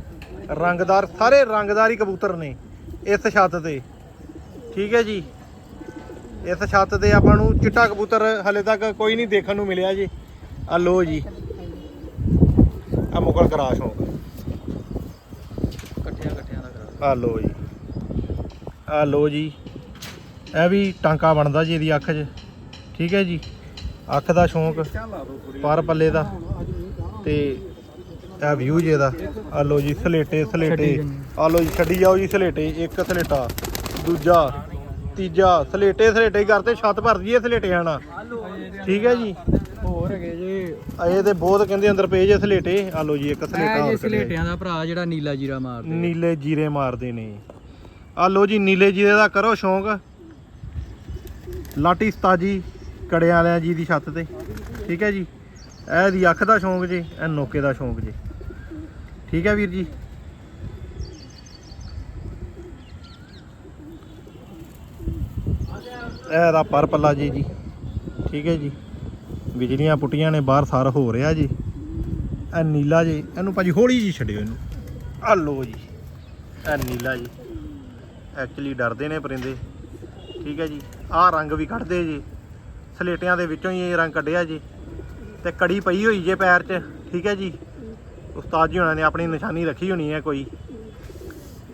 ਰੰਗਦਾਰ ਸਾਰੇ ਰੰਗਦਾਰੀ ਕਬੂਤਰ ਨੇ ਇਸ ਛੱਤ ਤੇ। ਠੀਕ ਹੈ ਜੀ? ਇਸ ਛੱਤ ਤੇ ਆਪਾਂ ਨੂੰ ਚਿੱਟਾ ਕਬੂਤਰ ਹਲੇ ਤੱਕ ਕੋਈ ਨਹੀਂ ਦੇਖਣ ਨੂੰ ਮਿਲਿਆ ਜੀ। ਆ ਲੋ ਜੀ। ਆ ਮੁਗਲ ਕਰਾਸ਼ ਹੋ ਇਕੱਠਿਆਂ ਇਕੱਠਿਆਂ ਦਾ ਕਰਾ। ਆ ਲੋ ਜੀ। ਆ ਲੋ ਜੀ। ਇਹ ਵੀ ਟਾਂਕਾ ਬਣਦਾ ਜੀ ਇਹਦੀ ਅੱਖ 'ਚ। ਠੀਕ ਹੈ ਜੀ? ਅੱਖ ਦਾ ਸ਼ੌਂਕ ਪਰ ਪੱਲੇ ਦਾ। ਤੇ ਇਹ ਵਿਊ ਜੇ ਦਾ। ਆ ਲੋ ਜੀ ਸਲੇਟੇ ਸਲੇਟੇ। ਆ। ਲੋ ਜੀ ਛੱਡੀ ਜਾਓ ਜੀ ਸਲੇਟੇ। ਇੱਕ ਸਲੇਟਾ ਦੂਜਾ ਤੀਜਾ ਸਲੇਟੇ ਸਲੇਟੇ ਕਰਤੇ ਛੱਤ ਭਰ ਦਈਏ ਸਲੇਟਿਆਂ ਨਾਲ ਠੀਕ ਹੈ ਜੀ? ਹੋਰ ਹੈਗੇ ਜੀ। ਇਹ ਤੇ ਬਹੁਤ ਕਹਿੰਦੇ ਅੰਦਰ ਪਏ ਜੇ ਸਲੇਟੇ। ਆ ਲੋ ਜੀ ਇੱਕ ਸਲੇਟਾ ਹੋਰ। ਸਲੇਟਿਆਂ ਦਾ ਭਰਾ ਜਿਹੜਾ ਨੀਲਾ ਜੀਰਾ ਮਾਰਦੇ ਨੀਲੇ ਜੀਰੇ ਮਾਰਦੇ ਨੇ। ਆ ਲੋ ਜੀ ਨੀਲੇ ਜੀਰੇ ਦਾ ਕਰੋ ਸ਼ੌਂਕ। ਲਾਟੀ ਸਤਾਜੀ ਕੜਿਆਂ ਵਾਲਿਆਂ ਜੀ ਦੀ ਛੱਤ ਤੇ। ਠੀਕ ਹੈ ਜੀ? ਇਹ ਦੀ ਅੱਖ ਦਾ ਸ਼ੌਂਕ ਜੀ ਇਹ ਨੋਕੇ ਦਾ ਸ਼ੌਂਕ ਜੀ। ਠੀਕ ਹੈ ਵੀਰ ਜੀ। ਇਹਦਾ ਪਰ ਪੱਲਾ ਜੀ ਜੀ। ਠੀਕ ਹੈ ਜੀ। ਬਿਜਲੀਆਂ ਪੁੱਟੀਆਂ ਨੇ, ਬਾਹਰ ਸਾਰ ਹੋ ਰਿਹਾ ਜੀ। ਇਹ ਨੀਲਾ ਜੀ। ਇਹਨੂੰ ਭਾਜੀ ਹੌਲੀ ਜੀ ਛੱਡਿਓ ਇਹਨੂੰ। ਆ ਲੋ ਜੀ। ਇਹ ਨੀਲਾ ਜੀ। ਐਕਚੁਅਲੀ ਡਰਦੇ ਨੇ ਪਰਿੰਦੇ। ਠੀਕ ਹੈ ਜੀ। ਆਹ ਰੰਗ ਵੀ ਕੱਢਦੇ ਜੀ। ਸਲੇਟਿਆਂ ਦੇ ਵਿੱਚੋਂ ਹੀ ਇਹ ਰੰਗ ਕੱਢਿਆ ਜੀ। ਤੇ ਕੜੀ ਪਈ ਹੋਈ ਜੇ ਪੈਰ 'ਚ। ਠੀਕ ਹੈ ਜੀ। ਉਸਤਾਦ ਜੀ ਹੋਣਾ ਨੇ ਆਪਣੀ ਨਿਸ਼ਾਨੀ ਰੱਖੀ ਹੋਣੀ ਹੈ ਕੋਈ।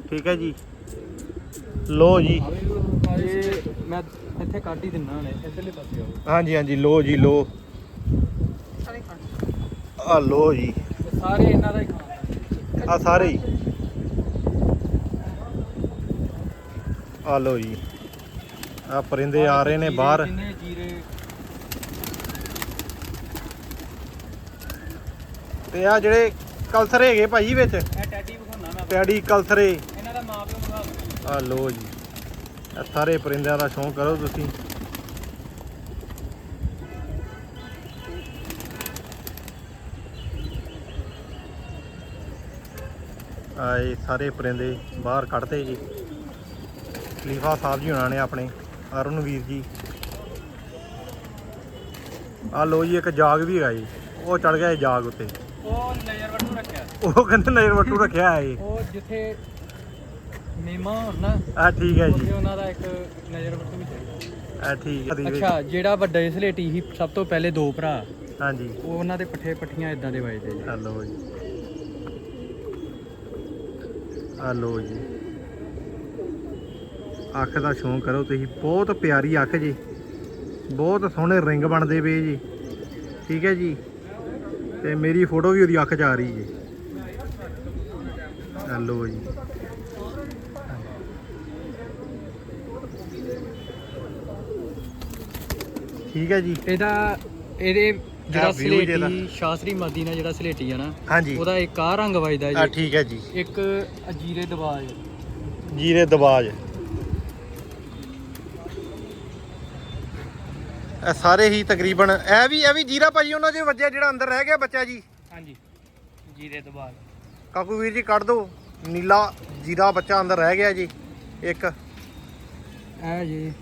ਠੀਕ ਹੈ ਜੀ। ਲੋ ਜੀ। ਇਹ ਮੈਂ ਇੱਥੇ ਕੱਢ ਹੀ ਦਿੰਨਾ ਹਣੇ ਇਧਰਲੇ ਪਾਸੇ ਆਓ। ਹਾਂਜੀ ਹਾਂਜੀ ਲੋ ਜੀ ਲੋ ਆ ਲੋ ਜੀ। ਸਾਰੇ ਇਹਨਾਂ ਦਾ ਹੀ ਖਾਣਾ। ਆ ਸਾਰੇ ਹੀ। ਆ ਲੋ ਜੀ। ਆ ਪਰਿੰਦੇ ਆ ਰਹੇ ਨੇ ਬਾਹਰ। ਤੇ ਆ ਜਿਹੜੇ ਕਲਸਰ ਹੈਗੇ ਭਾਈ ਵਿੱਚ। ਇਹ ਟੈਡੀ ਵਿਖਾਉਣਾ ਮੈਂ ਕਲਸਰੇ ਇਹਨਾਂ ਦਾ ਵਿਖਾ ਦਿਓ। ਆ ਲੋ ਜੀ। ਇਹ ਸਾਰੇ ਪਰਿੰਦਿਆਂ ਦਾ ਸ਼ੌਂਕ ਕਰੋ ਤੁਸੀਂ। ਆ ਇਹ ਸਾਰੇ ਪਰਿੰਦੇ ਬਾਹਰ ਕੱਢਦੇ ਜੀ। ਖਲੀਫਾ ਸਾਹਿਬ ਜੀ ਹੋਣਾ ਨੇ ਆਪਣੇ ਅਰੁਣ ਵੀਰ ਜੀ। ਆ ਲੋ ਜੀ ਇੱਕ ਜਾਗ ਵੀ ਹੈਗਾ ਜੀ। ਉਹ ਚੜ ਗਿਆ ਜਾਗ ਉੱਤੇ। ਉਹ ਰੱਖਿਆ ਉਹ ਕਹਿੰਦੇ ਨਜ਼ਰ ਵੱਟੂ ਰੱਖਿਆ ਹੈ ਜੀ ਉਹ ਜਿੱਥੇ ਮੀਮਾ ਹੋਣ ਨਾ ਆ ਠੀਕ ਹੈ ਜੀ। ਉੱਥੇ ਉਹਨਾਂ ਦਾ ਇੱਕ ਨਜ਼ਰ ਵੱਟੂ ਵੀ ਚਾਹੀਦਾ। ਆ ਠੀਕ ਹੈ ਅੱਛਾ ਜਿਹੜਾ ਵੱਡਾ ਸਲੇਟੀ ਸੀ ਸਭ ਤੋਂ ਪਹਿਲੇ ਦੋ ਭਰਾ ਹਾਂਜੀ। ਉਹ ਉਹਨਾਂ ਦੇ ਪੱਠੇ ਪੱਠੀਆਂ ਇਦਾਂ ਦੇ ਵੱਜਦੇ ਜੀ। ਆ ਲਓ ਜੀ। ਆ ਲਓ ਜੀ। ਅੱਖ ਦਾ ਸ਼ੌਂਕ ਕਰੋ ਤੁਸੀਂ ਬਹੁਤ ਪਿਆਰੀ ਅੱਖ ਜੀ। ਬਹੁਤ ਸੋਹਣੇ ਰਿੰਗ ਬਣਦੇ ਪਏ ਜੀ। ਠੀਕ ਹੈ ਜੀ। ਤੇ ਮੇਰੀ ਫੋਟੋ ਵੀ ਉਹਦੀ ਅੱਖ 'ਚ ਆ ਰਹੀ ਜੀ। ਜੀ। ਠੀਕ ਹੈ ਜੀ। ਇਹਦਾ ਇਹਦੇ ਜਿਹੜਾ view। ਸਲੇਟੀ ਸ਼ਾਸਤਰੀ ਮਾਦੀ ਨਾਲ ਜਿਹੜਾ ਸਲੇਟੀ ਆ ਨਾ ਹਾਂਜੀ। ਉਹਦਾ ਇੱਕ ਆ ਰੰਗ ਵੱਜਦਾ ਆ ਜੀ ਠੀਕ ਹੈ ਜੀ। ਇੱਕ ਅਜੀਰੇ ਦਬਾਜ ਜੀਰੇ ਦਬਾਜ ਇਹ ਸਾਰੇ ਹੀ ਤਕਰੀਬਨ ਇਹ ਵੀ ਇਹ ਵੀ ਜੀਰਾ ਭਾਜੀ ਉਹਨਾਂ ਦੇ ਵੱਜਿਆ ਜਿਹੜਾ ਅੰਦਰ ਰਹਿ ਗਿਆ ਬੱਚਾ ਜੀ। ਹਾਂਜੀ। ਜੀਰੇ ਬਾਅਦ ਕਾਕੂ ਵੀਰ ਜੀ ਕੱਢ ਦੋ। ਨੀਲਾ ਜੀਰਾ ਬੱਚਾ ਅੰਦਰ ਰਹਿ ਗਿਆ ਜੀ ਇੱਕ। ਇਹ ਜੀ।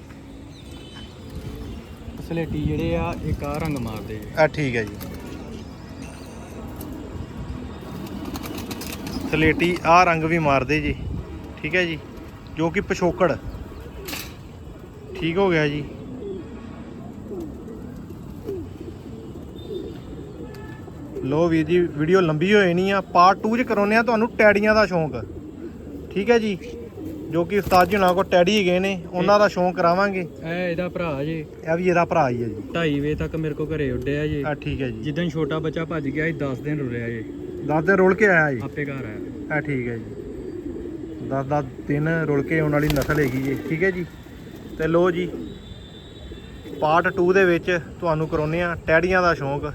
ਸਲੇਟੀ ਜਿਹੜੇ ਆ ਇੱਕ ਆ ਰੰਗ ਮਾਰਦੇ ਜੀ। ਇਹ ਠੀਕ ਹੈ ਜੀ। ਸਲੇਟੀ ਆ ਰੰਗ ਵੀ ਮਾਰਦੇ ਜੀ। ਠੀਕ ਹੈ ਜੀ। ਜੋ ਕਿ ਪਿਛੋਕੜ। ਠੀਕ ਹੋ ਗਿਆ ਜੀ। ਲੋ ਵੀਰ ਜੀ ਵੀਡੀਓ ਲੰਬੀ ਹੋਏ ਨਹੀਂ ਆ। ਪਾਰਟ 2 ਚ ਕਰਾਉਨੇ ਆ ਤੁਹਾਨੂੰ ਟੈਡੀਆਂ ਦਾ ਸ਼ੌਂਕ। ਠੀਕ ਹੈ ਜੀ? ਜੋ ਕਿ ਉਸਤਾਦ ਜੀ ਹੁਣਾਂ ਕੋਲ ਟੈਡੀ ਹੈਗੇ ਨੇ ਉਹਨਾਂ ਦਾ ਸ਼ੌਂਕ ਕਰਾਵਾਂਗੇ। ਇਹ ਇਹਦਾ ਭਰਾ ਜੀ। ਇਹ ਵੀ ਇਹਦਾ ਭਰਾ ਹੀ ਹੈ ਜੀ। 2:30 ਵਜੇ ਤੱਕ ਮੇਰੇ ਕੋ ਘਰੇ ਉੱਡਿਆ ਜੀ। ਆ ਠੀਕ ਹੈ ਜੀ। ਜਿੱਦਣ ਛੋਟਾ ਬੱਚਾ ਭੱਜ ਗਿਆ ਸੀ 10 ਦਿਨ ਰੁਲਿਆ ਜੀ। ਦਸ ਦਿਨ ਰੁਲ ਕੇ ਆਇਆ ਜੀ। ਆਪੇ ਘਰ ਆਇਆ। ਆ ਠੀਕ ਹੈ ਜੀ। 10 10 ਦਿਨ ਰੁਲ ਕੇ ਆਉਣ ਵਾਲੀ ਨਸਲ ਹੈਗੀ ਜੀ। ਠੀਕ ਹੈ ਜੀ? ਤੇ ਲੋ ਜੀ ਪਾਰਟ 2 ਦੇ ਵਿੱਚ ਤੁਹਾਨੂੰ ਕਰਾਉਨੇ ਆ ਟੈਡੀਆਂ ਦਾ ਸ਼ੌਂਕ।